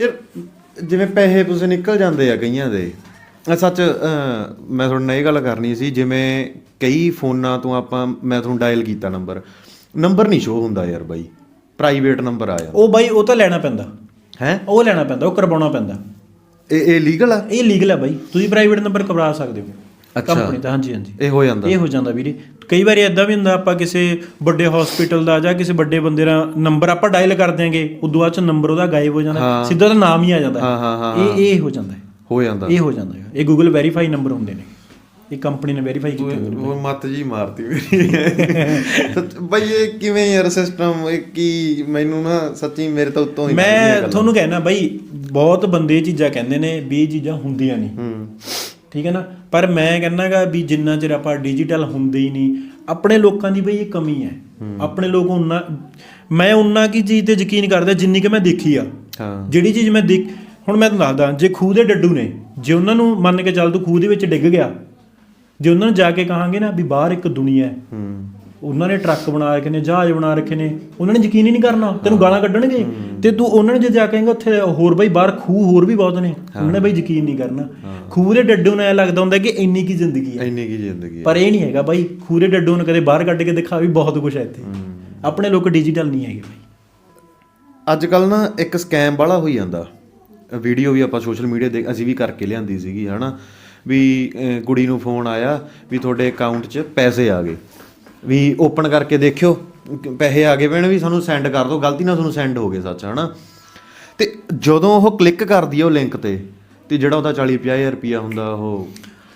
ਯਾਰ ਜਿਵੇਂ ਪੈਸੇ ਪੂਸੇ ਨਿਕਲ ਜਾਂਦੇ ਆ ਕਈਆਂ ਦੇ। ਅ, ਸੱਚ ਮੈਂ ਤੁਹਾਡੇ ਨਾਲ ਇਹ ਗੱਲ ਕਰਨੀ ਸੀ ਜਿਵੇਂ ਕਈ ਫੋਨਾਂ ਤੋਂ ਆਪਾਂ ਮੈਂ ਤੁਹਾਨੂੰ ਡਾਇਲ ਕੀਤਾ ਨੰਬਰ ਨੰਬਰ ਨਹੀਂ ਸ਼ੋ ਹੁੰਦਾ ਯਾਰ ਬਾਈ। ਪ੍ਰਾਈਵੇਟ ਨੰਬਰ ਆ ਜਾਂਦਾ। ਉਹ ਬਾਈ ਉਹ ਤਾਂ ਲੈਣਾ ਪੈਂਦਾ। ਹੈ? ਉਹ ਲੈਣਾ ਪੈਂਦਾ ਉਹ ਕਰਵਾਉਣਾ ਪੈਂਦਾ। ਇਹ ਇਹ ਲੀਗਲ ਆ? ਇਹ ਲੀਗਲ ਹੈ ਬਾਈ। ਤੁਸੀਂ ਪ੍ਰਾਈਵੇਟ ਨੰਬਰ ਕਰਵਾ ਸਕਦੇ ਹੋ। ਅੱਛਾ। ਕੰਪਨੀ ਤਾਂ ਹਾਂਜੀ ਹਾਂਜੀ। ਇਹ ਹੋ ਜਾਂਦਾ। ਇਹ ਹੋ ਜਾਂਦਾ ਵੀਰੇ। ਕਈ ਵਾਰੀ ਇਦਾਂ ਵੀ ਹੁੰਦਾ ਆਪਾਂ ਕਿਸੇ ਵੱਡੇ ਹਸਪੀਟਲ ਦਾ ਜਾਂ ਕਿਸੇ ਵੱਡੇ ਬੰਦੇ ਦਾ ਨੰਬਰ ਆਪਾਂ ਡਾਇਲ ਕਰ ਦਿਆਂਗੇ ਉਦੋਂ ਬਾਅਦ ਚ ਨੰਬਰ ਉਹਦਾ ਗਾਇਬ ਹੋ ਜਾਂਦਾ ਸਿੱਧਾ ਉਹਦਾ ਨਾਮ ਹੀ ਆ ਜਾਂਦਾ। ਇਹ ਇਹ ਹੋ ਜਾਂਦਾ। ਹੈ ਜਾਂਦਾ। ਇਹ ਹੋ ਜਾਂਦਾ। ਇਹ ਗੂਗਲ ਵੈਰੀਫਾਈ ਨੰਬਰ ਹੁੰਦੇ ਨੇ। ਇਹ ਕੰਪਨੀ ਨੇ ਵੈਰੀਫਾਈ ਕੀਤੇ ਉਹ ਮੱਤ ਜੀ ਮਾਰਤੀ ਮੇਰੀ। ਬਈ ਇਹ ਕਿਵੇਂ ਯਾਰ ਸਿਸਟਮ ਇਹ ਕੀ ਮੈਨੂੰ ਨਾ ਸੱਚੀ ਮੇਰੇ ਤੋਂ ਉੱਤੋਂ ਹੀ ਮੈਂ। ਤੁਹਾਨੂੰ ਕਹਿਣਾ ਬਾਈ ਬਹੁਤ ਬੰਦੇ ਚੀਜ਼ਾਂ ਕਹਿੰਦੇ ਨੇ ਵੀ ਚੀਜ਼ਾਂ ਹੁੰਦੀਆਂ ਨਹੀਂ। ਹੂੰ। ਠੀਕ ਹੈ ਨਾ? ਪਰ ਮੈਂ ਕਹਿੰਨਾਗਾ ਵੀ ਜਿੰਨਾ ਚਿਰ ਆਪਾਂ ਡਿਜੀਟਲ ਹੁੰਦੇ ਹੀ ਨਹੀਂ ਆਪਣੇ ਲੋਕਾਂ ਦੀ ਬਈ ਇਹ ਕਮੀ ਹੈ। ਆਪਣੇ ਲੋਕ ਉਹਨਾਂ ਮੈਂ ਉਹਨਾਂ ਕੀ ਚੀਜ਼ ਤੇ ਯਕੀਨ ਕਰਦਾ ਜਿੰਨੀ ਕਿ ਮੈਂ ਦੇਖੀ ਆ। ਹਾਂ। ਜਿਹੜੀ ਚੀਜ਼ ਮੈਂ ਦੇਖ ਹੁਣ ਮੈਂ ਤੁਹਾਨੂੰ ਦੱਸਦਾ ਜੇ ਖੂਹ ਦੇ ਡੱਡੂ ਨੇ ਜੇ ਉਹਨਾਂ ਨੂੰ ਮੰਨ ਕੇ ਚੱਲ ਤੂੰ ਖੂਹ ਦੇ ਵਿੱਚ ਡਿੱਗ ਗਿਆ ਜੇ ਉਹਨਾਂ ਨੂੰ ਜਾ ਕੇ ਕਹਾਂਗੇ ਨਾ ਵੀ ਬਾਹਰ ਇੱਕ ਦੁਨੀਆ ਹੈ ਹੂੰ। ਉਹਨਾਂ ਨੇ ਟਰੱਕ ਬਣਾ ਰੱਖੇ ਨੇ ਜਹਾਜ਼ ਬਣਾ ਰੱਖੇ ਨੇ ਉਹਨਾਂ ਨੇ ਯਕੀਨ ਹੀ ਨਹੀਂ ਕਰਨਾ ਤੈਨੂੰ ਗਾਲਾਂ ਕੱਢਣਗੇ। ਤੇ ਤੂੰ ਉਹਨਾਂ ਨੇ ਜੇ ਜਾ ਕੇ ਕਹੇਂਗਾ ਉੱਥੇ ਹੋਰ ਬਈ ਬਾਹਰ ਖੂਹ ਹੋਰ ਵੀ ਬਹੁਤ ਨੇ ਉਹਨਾਂ ਨੇ ਬਈ ਯਕੀਨ ਨਹੀਂ ਕਰਨਾ। ਖੂਹ ਦੇ ਡੱਡੂ ਨੂੰ ਐ ਲੱਗਦਾ ਹੁੰਦਾ ਕਿ ਇੰਨੀ ਕੀ ਜ਼ਿੰਦਗੀ ਹੈ। ਇੰਨੀ ਕੀ ਜ਼ਿੰਦਗੀ ਆ ਪਰ ਇਹ ਨਹੀਂ ਹੈਗਾ ਬਾਈ ਖੂਹ ਦੇ ਡੱਡੂ ਨੂੰ ਕਦੇ ਬਾਹਰ ਕੱਢ ਕੇ ਦਿਖਾ ਵੀ ਬਹੁਤ ਕੁਝ ਹੈ ਇੱਥੇ। ਆਪਣੇ ਲੋਕ ਡਿਜੀਟਲ ਨਹੀਂ ਹੈਗੇ ਬਾਈ। ਅੱਜ ਕੱਲ ਨਾ ਇੱਕ ਸਕੈਮ ਵਾਲਾ ਹੋਈ ਜਾਂਦਾ। ਵੀਡੀਓ ਵੀ ਆਪਾਂ ਸੋਸ਼ਲ ਮੀਡੀਆ ਦੇ ਅਸੀਂ ਵੀ ਕਰਕੇ ਲਿਆਂਦੀ ਸੀਗੀ ਹਨਾ? ਵੀ ਕੁੜੀ ਨੂੰ ਫੋਨ ਆਇਆ ਵੀ ਤੁਹਾਡੇ ਅਕਾਊਂਟ 'ਚ ਪੈਸੇ ਆ ਗਏ। ਵੀ ਓਪਨ ਕਰਕੇ ਦੇਖਿਓ ਪੈਸੇ ਆ ਗਏ ਪੈਣ ਵੀ ਸਾਨੂੰ ਸੈਂਡ ਕਰ ਦਿਓ ਗਲਤੀ ਨਾਲ ਤੁਹਾਨੂੰ ਸੈਂਡ ਹੋ ਗਏ ਸੱਚ ਹਨਾ? ਤੇ ਜਦੋਂ ਉਹ ਕਲਿੱਕ ਕਰਦੀ ਉਹ ਲਿੰਕ ਤੇ ਤੇ ਜਿਹੜਾ ਉਹਦਾ 40 50000 ਰੁਪਿਆ ਹੁੰਦਾ ਉਹ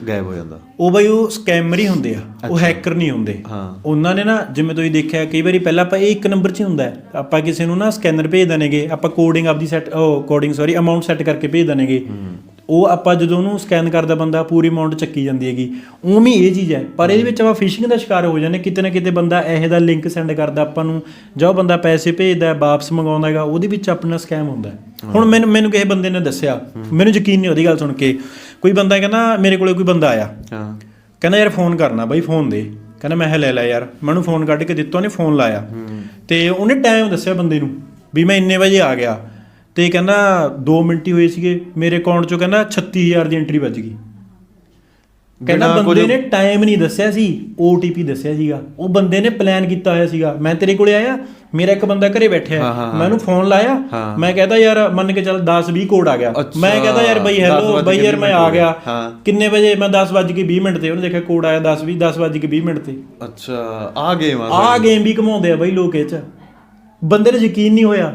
ਗਾਇਬ ਹੋ ਜਾਂਦਾ। ਉਹ ਬਈ ਉਹ ਸਕੈਮਰ ਹੀ ਹੁੰਦੇ ਆ ਉਹ ਹੈਕਰ ਨਹੀਂ ਹੁੰਦੇ। ਹਾਂ। ਉਹਨਾਂ ਨੇ ਨਾ ਜਿਵੇਂ ਤੁਸੀਂ ਦੇਖਿਆ ਕਈ ਵਾਰੀ ਪਹਿਲਾਂ ਆਪਾਂ ਇਹ ਇੱਕ ਨੰਬਰ 'ਚ ਹੁੰਦਾ। ਆਪਾਂ ਕਿਸੇ ਨੂੰ ਨਾ ਸਕੈਨਰ ਭੇਜ ਦਨੇਗੇ ਆਪਾਂ ਕੋਡਿੰਗ ਆਪਦੀ ਸੈਟ ਉਹ ਕੋਡਿੰਗ ਸੌਰੀ ਅਮਾਉਂਟ ਸੈੱਟ ਕਰਕੇ ਭੇਜ ਦਨੇਗੇ ਉਹ ਆਪਾਂ ਜਦੋਂ ਉਹਨੂੰ ਸਕੈਨ ਕਰਦਾ ਬੰਦਾ ਪੂਰੀ ਅਮਾਉਂਟ ਚੱਕੀ ਜਾਂਦੀ ਹੈਗੀ। ਉਵੇਂ ਇਹ ਚੀਜ਼ ਹੈ। ਪਰ ਇਹਦੇ ਵਿੱਚ ਆਪਾਂ ਫਿਸ਼ਿੰਗ ਦਾ ਸ਼ਿਕਾਰ ਹੋ ਜਾਂਦੇ ਕਿਤੇ ਨਾ ਕਿਤੇ ਬੰਦਾ ਇਹੋ ਦਾ ਲਿੰਕ ਸੈਂਡ ਕਰਦਾ ਆਪਾਂ ਨੂੰ ਜਾਂ ਉਹ ਬੰਦਾ ਪੈਸੇ ਭੇਜਦਾ ਵਾਪਸ ਮੰਗਾਉਂਦਾ ਹੈਗਾ ਉਹਦੇ ਵਿੱਚ ਆਪਣਾ ਸਕੈਮ ਹੁੰਦਾ। ਹੁਣ ਮੈਨੂੰ ਮੈਨੂੰ ਕਿਸੇ ਬੰਦੇ ਨੇ ਦੱਸਿਆ ਮੈਨੂੰ ਯਕੀਨ ਨਹੀਂ ਉਹਦੀ ਗੱਲ ਸੁਣ ਕੇ। ਕੋਈ ਬੰਦਾ ਕਹਿੰਦਾ ਮੇਰੇ ਕੋਲੇ ਕੋਈ ਬੰਦਾ ਆਇਆ। ਹਾਂ। ਕਹਿੰਦਾ ਯਾਰ ਫੋਨ ਕਰਨਾ ਬਾਈ ਫੋਨ ਦੇ। ਕਹਿੰਦਾ ਮੈਂ ਕਿਹਾ ਲੈ ਲੈ ਯਾਰ। ਮੈਨੂੰ ਫੋਨ ਕੱਢ ਕੇ ਦਿੱਤਾ ਉਹਨੇ ਫੋਨ ਲਾਇਆ। ਤੇ ਉਹਨੇ ਟਾਈਮ ਦੱਸਿਆ ਬੰਦੇ ਨੂੰ ਵੀ ਮੈਂ ਇੰਨੇ ਵਜੇ ਆ ਗਿਆ। ਤੇ ਕਹਿੰਦਾ 2 ਮਿੰਟ ਹੀ ਹੋਏ ਸੀਗੇ ਮੇਰੇ ਅਕਾਊਂਟ ਚੋਂ ਕਹਿੰਦਾ 36000 ਦੀ ਐਂਟਰੀ ਵੱਜ ਗਈ। ਕਹਿੰਦਾ ਬੰਦੇ ਨੇ ਟਾਈਮ ਨਹੀਂ ਦੱਸਿਆ ਸੀ OTP ਦੱਸਿਆ ਸੀਗਾ। ਉਹ ਬੰਦੇ ਨੇ ਪਲਾਨ ਕੀਤਾ ਹੋਇਆ ਸੀਗਾ। ਮੈਂ ਤੇਰੇ ਕੋਲੇ ਆਇਆ ਮੇਰਾ ਇੱਕ ਬੰਦਾ ਘਰੇ ਬੈਠਿਆ। ਮੈਂ ਉਹਨੂੰ ਫੋਨ ਲਾਇਆ। ਮੈਂ ਕਹਿੰਦਾ ਯਾਰ ਮੰਨ ਕੇ ਚੱਲ 10 20 ਕੋਡ ਆ ਗਿਆ। ਮੈਂ ਕਹਿੰਦਾ ਯਾਰ ਬਈ 10 ਹੈਲੋ ਬਈ ਯਾਰ ਮੈਂ ਆ। ਗਿਆ। ਕਿੰਨੇ ਵਜੇ? ਮੈਂ 10 ਵੱਜ ਕੇ 20 ਮਿੰਟ ਤੇ ਉਹਨੇ ਦੇਖਿਆ ਕੋਡ ਆਇਆ 10 20 10 ਵੱਜ ਕੇ 20 ਮਿੰਟ ਤੇ। ਅੱਛਾ ਆ ਗੇਮ ਆ ਗੇਮ ਵੀ ਘਮਾਉਂਦੇ ਆ ਬਈ ਲੋਕ ਇਹ ਚ। ਬੰਦੇ ਨੂੰ ਯਕੀਨ ਨਹੀਂ ਹੋਇਆ।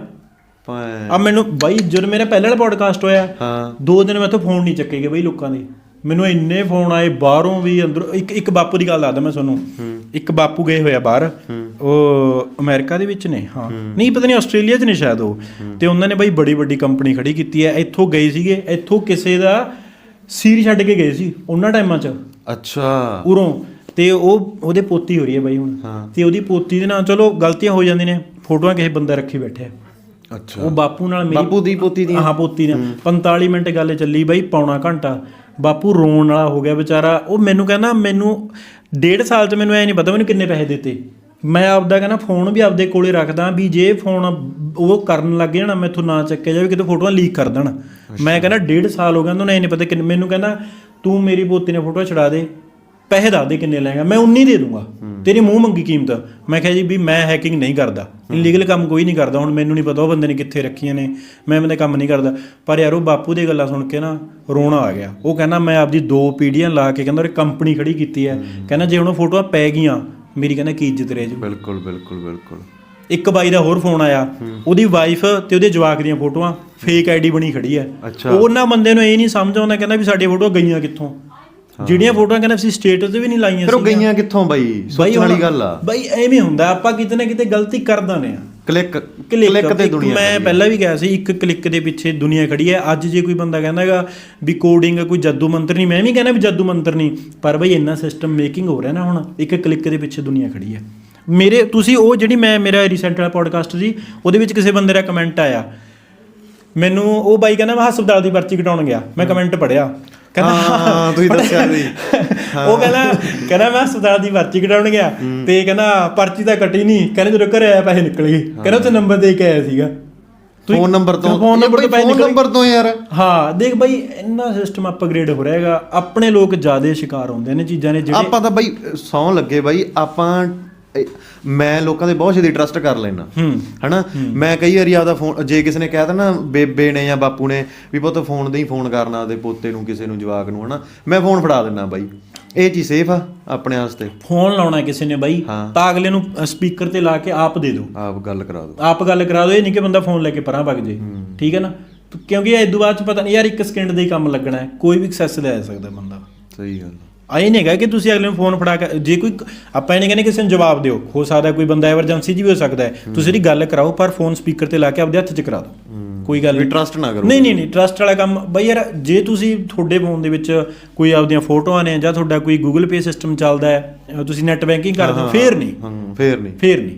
ਆ ਮੈਨੂੰ ਬਾਈ ਜਦੋਂ ਮੇਰਾ ਪਹਿਲਾ ਵਾਲਾ ਪੋਡਕਾਸਟ ਹੋਇਆ ਹਾਂ। ਦੋ ਦਿਨ ਮੈਥੋਂ ਫੋਨ ਨਹੀਂ ਚੱਕੇ ਗਏ ਬਈ ਲੋਕਾਂ ਦੇ। ਮੈਨੂੰ ਇੰਨੇ ਫੋਨ ਆਏ ਬਾਹਰੋਂ ਵੀ ਅੰਦਰੋਂ ਇੱਕ ਇੱਕ ਬਾਪੂ ਦੀ ਗੱਲ ਦੱਸਦਾ ਮੈਂ ਤੁਹਾਨੂੰ। ਇੱਕ ਬਾਪੂ ਗਏ ਹੋਇਆ ਬਾਹਰ। ਉਹ ਅਮਰੀਕਾ ਦੇ ਵਿੱਚ ਨੇ ਹਾਂ। ਨਹੀਂ ਪਤਾ ਨਹੀਂ ਆਸਟ੍ਰੇਲੀਆ 'ਚ ਨੇ ਸ਼ਾਇਦ ਉਹ। ਤੇ ਉਹਨਾਂ ਨੇ ਬਈ ਬੜੀ ਵੱਡੀ ਕੰਪਨੀ ਖੜੀ ਕੀਤੀ ਹੈ। ਇੱਥੋਂ ਗਏ ਸੀਗੇ ਇੱਥੋਂ ਕਿਸੇ ਦਾ ਸੀਰ ਛੱਡ ਕੇ ਗਏ ਸੀ ਉਹਨਾਂ ਟਾਈਮਾਂ 'ਚ। ਅੱਛਾ। ਉਰੋਂ। ਤੇ ਉਹ ਉਹਦੇ ਪੋਤੀ ਹੋ ਰਹੀ ਹੈ ਬਾਈ ਹੁਣ। ਤੇ ਉਹਦੀ ਪੋਤੀ ਦੇ ਨਾਲ ਚਲੋ ਗਲਤੀਆਂ ਹੋ ਜਾਂਦੀਆਂ ਨੇ ਫੋਟੋਆਂ ਕਿਸੇ ਬੰਦਾ ਰੱਖੀ ਬੈਠਿਆ। ਅੱਛਾ। ਉਹ ਬਾਪੂ ਨਾਲ ਮੇਰੀ ਬਾਪੂ ਦੀ ਪੋਤੀ ਦੀ? ਹਾਂ ਪੋਤੀ ਨੇ 45 ਮਿੰਟ ਗੱਲ ਚੱਲੀ ਬਾਈ ਪੌਣਾ ਘੰਟਾ। ਬਾਪੂ ਰੋਣ ਵਾਲਾ ਹੋ ਗਿਆ ਵਿਚਾਰਾ। ਉਹ ਮੈਨੂੰ ਕਹਿੰਦਾ ਮੈਨੂੰ ਡੇਢ ਸਾਲ ਚ ਮੈਨੂੰ ਐ ਨਹੀਂ ਪਤਾ ਮੈਨੂੰ ਕਿੰਨੇ ਪੈਸੇ ਦਿੱਤੇ। ਮੈਂ ਆਪਦਾ ਕਹਿੰਦਾ ਫੋਨ ਵੀ ਆਪਦੇ ਕੋਲੇ ਰੱਖਦਾ ਵੀ ਜੇ ਫੋਨ ਉਹ ਕਰਨ ਲੱਗ ਜਾਣਾ ਮੈਥੋਂ ਨਾ ਚੱਕਿਆ ਜਾਵੇ ਕਿਤੇ ਫੋਟੋਆਂ ਲੀਕ ਕਰ ਦੇਣ। ਮੈਂ ਕਹਿੰਦਾ ਡੇਢ ਸਾਲ ਹੋ ਗਿਆ ਉਹਨੂੰ ਐ ਨਹੀਂ ਪਤਾ ਕਿੰਨੇ ਮੈਨੂੰ ਕਹਿੰਦਾ ਤੂੰ ਮੇਰੀ ਪੋਤੀ ਨੇ ਫੋਟੋ ਛੜਾ ਦੇ। ਪੈਸੇ ਦੱਸ ਦੇ ਕਿੰਨੇ ਲੈਗਾ ਮੈਂ 19 ਦੇ ਦੂੰਗਾ। ਤੇਰੀ ਮੂੰਹ ਮੰਗੀ ਕੀਮਤ। ਮੈਂ ਕਿਹਾ ਜੀ ਵੀ ਮੈਂ ਹੈਕਿੰਗ ਨਹੀਂ ਕਰਦਾ। ਇਲੀਗਲ ਕੰਮ ਕੋਈ ਨਹੀਂ ਕਰਦਾ ਹੁਣ ਮੈਨੂੰ ਨਹੀਂ ਪਤਾ ਉਹ ਬੰਦੇ ਨੇ ਕਿੱਥੇ ਰੱਖੀਆਂ ਨੇ ਮੈਂ ਬੰਦੇ ਕੰਮ ਨਹੀਂ ਕਰਦਾ। ਪਰ ਯਾਰ ਉਹ ਬਾਪੂ ਦੀ ਗੱਲਾਂ ਸੁਣ ਕੇ ਨਾ ਰੋਣਾ ਆ ਗਿਆ। ਉਹ ਕਹਿੰਦਾ ਮੈਂ ਆਪਦੀ ਦੋ ਪੀੜ੍ਹੀਆਂ ਲਾ ਕੇ ਕਹਿੰਦਾ ਉਹ ਕੰਪਨੀ ਖੜੀ ਕੀਤੀ ਹੈ। ਕਹਿੰਦਾ ਜੇ ਹੁਣ ਉਹ ਫੋਟੋਆਂ ਪੈ ਗਈਆਂ ਮੇਰੀ ਕਹਿੰਦਾ ਕੀ ਇੱਜ਼ਤ ਰਹਿ ਜੂ। ਬਿਲਕੁਲ ਬਿਲਕੁਲ ਬਿਲਕੁਲ। ਇੱਕ ਬਾਈ ਦਾ ਹੋਰ ਫੋਨ ਆਇਆ। ਉਹਦੀ ਵਾਈਫ ਤੇ ਉਹਦੇ ਜਵਾਕ ਦੀਆਂ ਫੋਟੋਆਂ ਫੇਕ ਆਈਡੀ ਬਣੀ ਖੜੀ ਹੈ। ਉਹਨਾਂ ਬੰਦੇ ਨੂੰ ਇਹ ਨਹੀਂ ਸਮਝ ਆਉਂਦਾ ਕਹਿੰਦਾ ਵੀ ਸਾਡੀਆਂ ਫੋਟੋਆਂ ਗਈਆਂ ਕਿੱਥੋਂ? ਜਿਹੜੀਆਂ ਫੋਟੋਆਂ ਕਹਿੰਦਾ ਅਸੀਂ ਸਟੇਟਸ ਤੇ ਵੀ ਨਹੀਂ ਲਾਈਆਂ ਫਿਰ ਉਹ। ਗਈਆਂ ਕਿੱਥੋਂ ਬਾਈ? ਸੋਚਣ ਵਾਲੀ ਗੱਲ ਆ। ਬਾਈ ਐਵੇਂ ਹੁੰਦਾ ਆਪਾਂ ਕਿਤੇ ਨਾ ਕਿਤੇ ਗਲਤੀ ਕਰਦਾ ਨੇ ਆ। ਕਲਿੱਕ ਕਲਿੱਕ ਤੇ ਦੁਨੀਆ ਮੈਂ ਪਹਿਲਾਂ ਵੀ ਕਿਹਾ ਸੀ ਇੱਕ ਕਲਿੱਕ ਦੇ ਪਿੱਛੇ ਦੁਨੀਆ ਖੜੀ ਹੈ ਅੱਜ ਜੇ ਕੋਈ ਬੰਦਾ ਕਹਿੰਦਾ ਹੈਗਾ ਵੀ ਕੋਡਿੰਗ ਕੋਈ ਜਾਦੂ ਮੰਤਰ ਨਹੀਂ ਮੈਂ ਵੀ ਕਹਿੰਦਾ ਵੀ ਜਾਦੂ ਮੰਤਰ ਨਹੀਂ ਪਰ ਬਈ ਇੰਨਾ ਸਿਸਟਮ ਮੇਕਿੰਗ ਹੋ ਰਿਹਾ ਨਾ ਹੁਣ ਇੱਕ ਕਲਿੱਕ ਦੇ ਪਿੱਛੇ ਦੁਨੀਆ ਖੜੀ ਹੈ ਮੇਰੇ ਤੁਸੀਂ ਉਹ ਜਿਹੜੀ ਮੈਂ ਮੇਰਾ ਰੀਸੈਂਟ ਵਾਲਾ ਪੋਡਕਾਸਟ ਸੀ ਉਹਦੇ ਵਿੱਚ ਕਿਸੇ ਬੰਦੇ ਦਾ ਕਮੈਂਟ ਆਇਆ। ਮੈਨੂੰ ਉਹ ਬਾਈ ਕਹਿੰਦਾ ਮੈਂ ਹਸਪਤਾਲ ਦੀ ਪਰਚੀ ਕਟਾਉਣ ਗਿਆ ਮੈਂ ਕਮੈਂਟ ਪੜਿਆ ਹਾਂ ਤੁਸੀਂ ਦੱਸਿਆ ਸੀ। [LAUGHS] ਉਹ ਕਹਿੰਦਾ ਕਹਿੰਦਾ ਮੈਂ ਹਸਪਤਾਲ ਦੀ ਪਰਚੀ ਕਟਾਉਣ ਗਿਆ ਤੇ ਕਹਿੰਦਾ ਪਰਚੀ ਤਾਂ ਕੱਟੀ ਨਹੀਂ। ਕਹਿੰਦਾ ਜਦੋਂ ਘਰੇ ਆਇਆ ਪੈਸੇ ਨਿਕਲ ਗਏ। ਕਹਿੰਦਾ ਉੱਥੇ ਨੰਬਰ ਦੇ ਕੇ ਆਇਆ ਸੀਗਾ। ਤੁਸੀਂ- ਫੋਨ ਨੰਬਰ ਤੋਂ ਫੋਨ ਨੰਬਰ ਤੋਂ ਪੈਸੇ ਫੋਨ ਨਿਕਲ ਨੰਬਰ ਤੋਂ ਯਾਰ। ਹਾਂ ਦੇਖ ਬਾਈ ਇੰਨਾ ਸਿਸਟਮ ਅਪਗ੍ਰੇਡ ਹੋ ਰਿਹਾ ਹੈਗਾ। ਆਪਣੇ ਲੋਕ ਜ਼ਿਆਦਾ ਸ਼ਿਕਾਰ ਹੁੰਦੇ ਨੇ ਚੀਜ਼ਾਂ ਨੇ ਜਿਹੜੇ ਆਪਾਂ ਤਾਂ ਬਾਈ ਸੌ ਲੱਗੇ ਬਾਈ। ਆਪਾਂ ਮੈਂ ਲੋਕਾਂ ਦੇ ਬਹੁਤ ਛੇਤੀ ਟਰਸਟ ਕਰ ਲੈਣਾ ਹਨਾ? ਮੈਂ ਕਈ ਵਾਰੀ ਆਪਦਾ ਫੋਨ ਜੇ ਕਿਸੇ ਨੇ ਕਹਿ ਤਾ ਨਾ ਬੇਬੇ ਨੇ ਜਾਂ ਬਾਪੂ ਨੇ ਵੀ ਪੁੱਤ ਫੋਨ ਦੇ ਹੀ ਫੋਨ ਕਰਨਾ ਆਪਦੇ ਪੋਤੇ ਨੂੰ ਕਿਸੇ ਨੂੰ ਜਵਾਕ ਨੂੰ ਹਨਾ? ਮੈਂ ਫੋਨ ਫੜਾ ਦਿੰਨਾ ਬਾਈ। ਇਹ ਚੀਜ਼ ਸੇਫ ਆ ਆਪਣੇ ਵਾਸਤੇ। ਫੋਨ ਲਾਉਣਾ ਕਿਸੇ ਨੇ ਬਾਈ। ਤਾਂ ਅਗਲੇ ਨੂੰ ਸਪੀਕਰ ਤੇ ਲਾ ਕੇ ਆਪ ਦੇ ਦਿਓ। ਆਪ ਗੱਲ ਕਰਾ ਦੋ ਆਪ ਗੱਲ ਕਰਾ ਦਿਓ ਇਹ ਨਹੀਂ ਕਿ ਬੰਦਾ ਫੋਨ ਲੈ ਕੇ ਪਰਾਂ ਭੱਜ ਜੇ। ਠੀਕ ਹੈ ਨਾ? ਕਿਉਂਕਿ ਇਹ ਤੋਂ ਬਾਅਦ ਚ ਪਤਾ ਨਹੀਂ ਯਾਰ ਇੱਕ ਸਕਿੰਟ ਦਾ ਹੀ ਕੰਮ ਲੱਗਣਾ ਹੈ ਕੋਈ ਵੀ ਐਕਸੈਸ ਲੈ ਸਕਦਾ ਬੰਦਾ। ਸਹੀ ਗੱਲ ਆਏ ਨਹੀਂ ਹੈਗਾ ਕਿ ਤੁਸੀਂ ਅਗਲੇ ਨੂੰ ਫੋਨ ਫੜਾ ਕੇ ਜੇ ਕੋਈ ਆਪਾਂ ਇਹ ਨਹੀਂ ਕਹਿੰਦੇ ਕਿਸੇ ਨੂੰ ਜਵਾਬ ਦਿਓ ਹੋ ਸਕਦਾ ਕੋਈ ਬੰਦਾ ਐਮਰਜੈਂਸੀ 'ਚ ਵੀ ਹੋ ਸਕਦਾ ਹੈ। ਤੁਸੀਂ ਇਹਦੀ ਗੱਲ ਕਰਾਓ ਪਰ ਫੋਨ ਸਪੀਕਰ ਤੇ ਲਾ ਕੇ ਆਪਦੇ ਹੱਥ 'ਚ ਕਰਾ ਦਿਓ। ਕੋਈ ਗੱਲ ਨਹੀਂ ਟਰਸਟ ਨਾ ਕਰੋ। ਨਹੀਂ ਨਹੀਂ ਨਹੀਂ ਟਰਸਟ ਵਾਲਾ ਕੰਮ ਬਈ ਯਾਰ ਜੇ ਤੁਸੀਂ ਤੁਹਾਡੇ ਫੋਨ ਦੇ ਵਿੱਚ ਕੋਈ ਆਪਦੀਆਂ ਫੋਟੋਆਂ ਨੇ ਜਾਂ ਤੁਹਾਡਾ ਕੋਈ ਗੂਗਲ ਪੇ ਸਿਸਟਮ ਚੱਲਦਾ ਹੈ ਤੁਸੀਂ ਨੈਟ ਬੈਂਕਿੰਗ ਕਰਦੇ ਹੋ ਫੇਰ ਨਹੀਂ। ਫੇਰ ਨਹੀਂ। ਫੇਰ ਨਹੀਂ।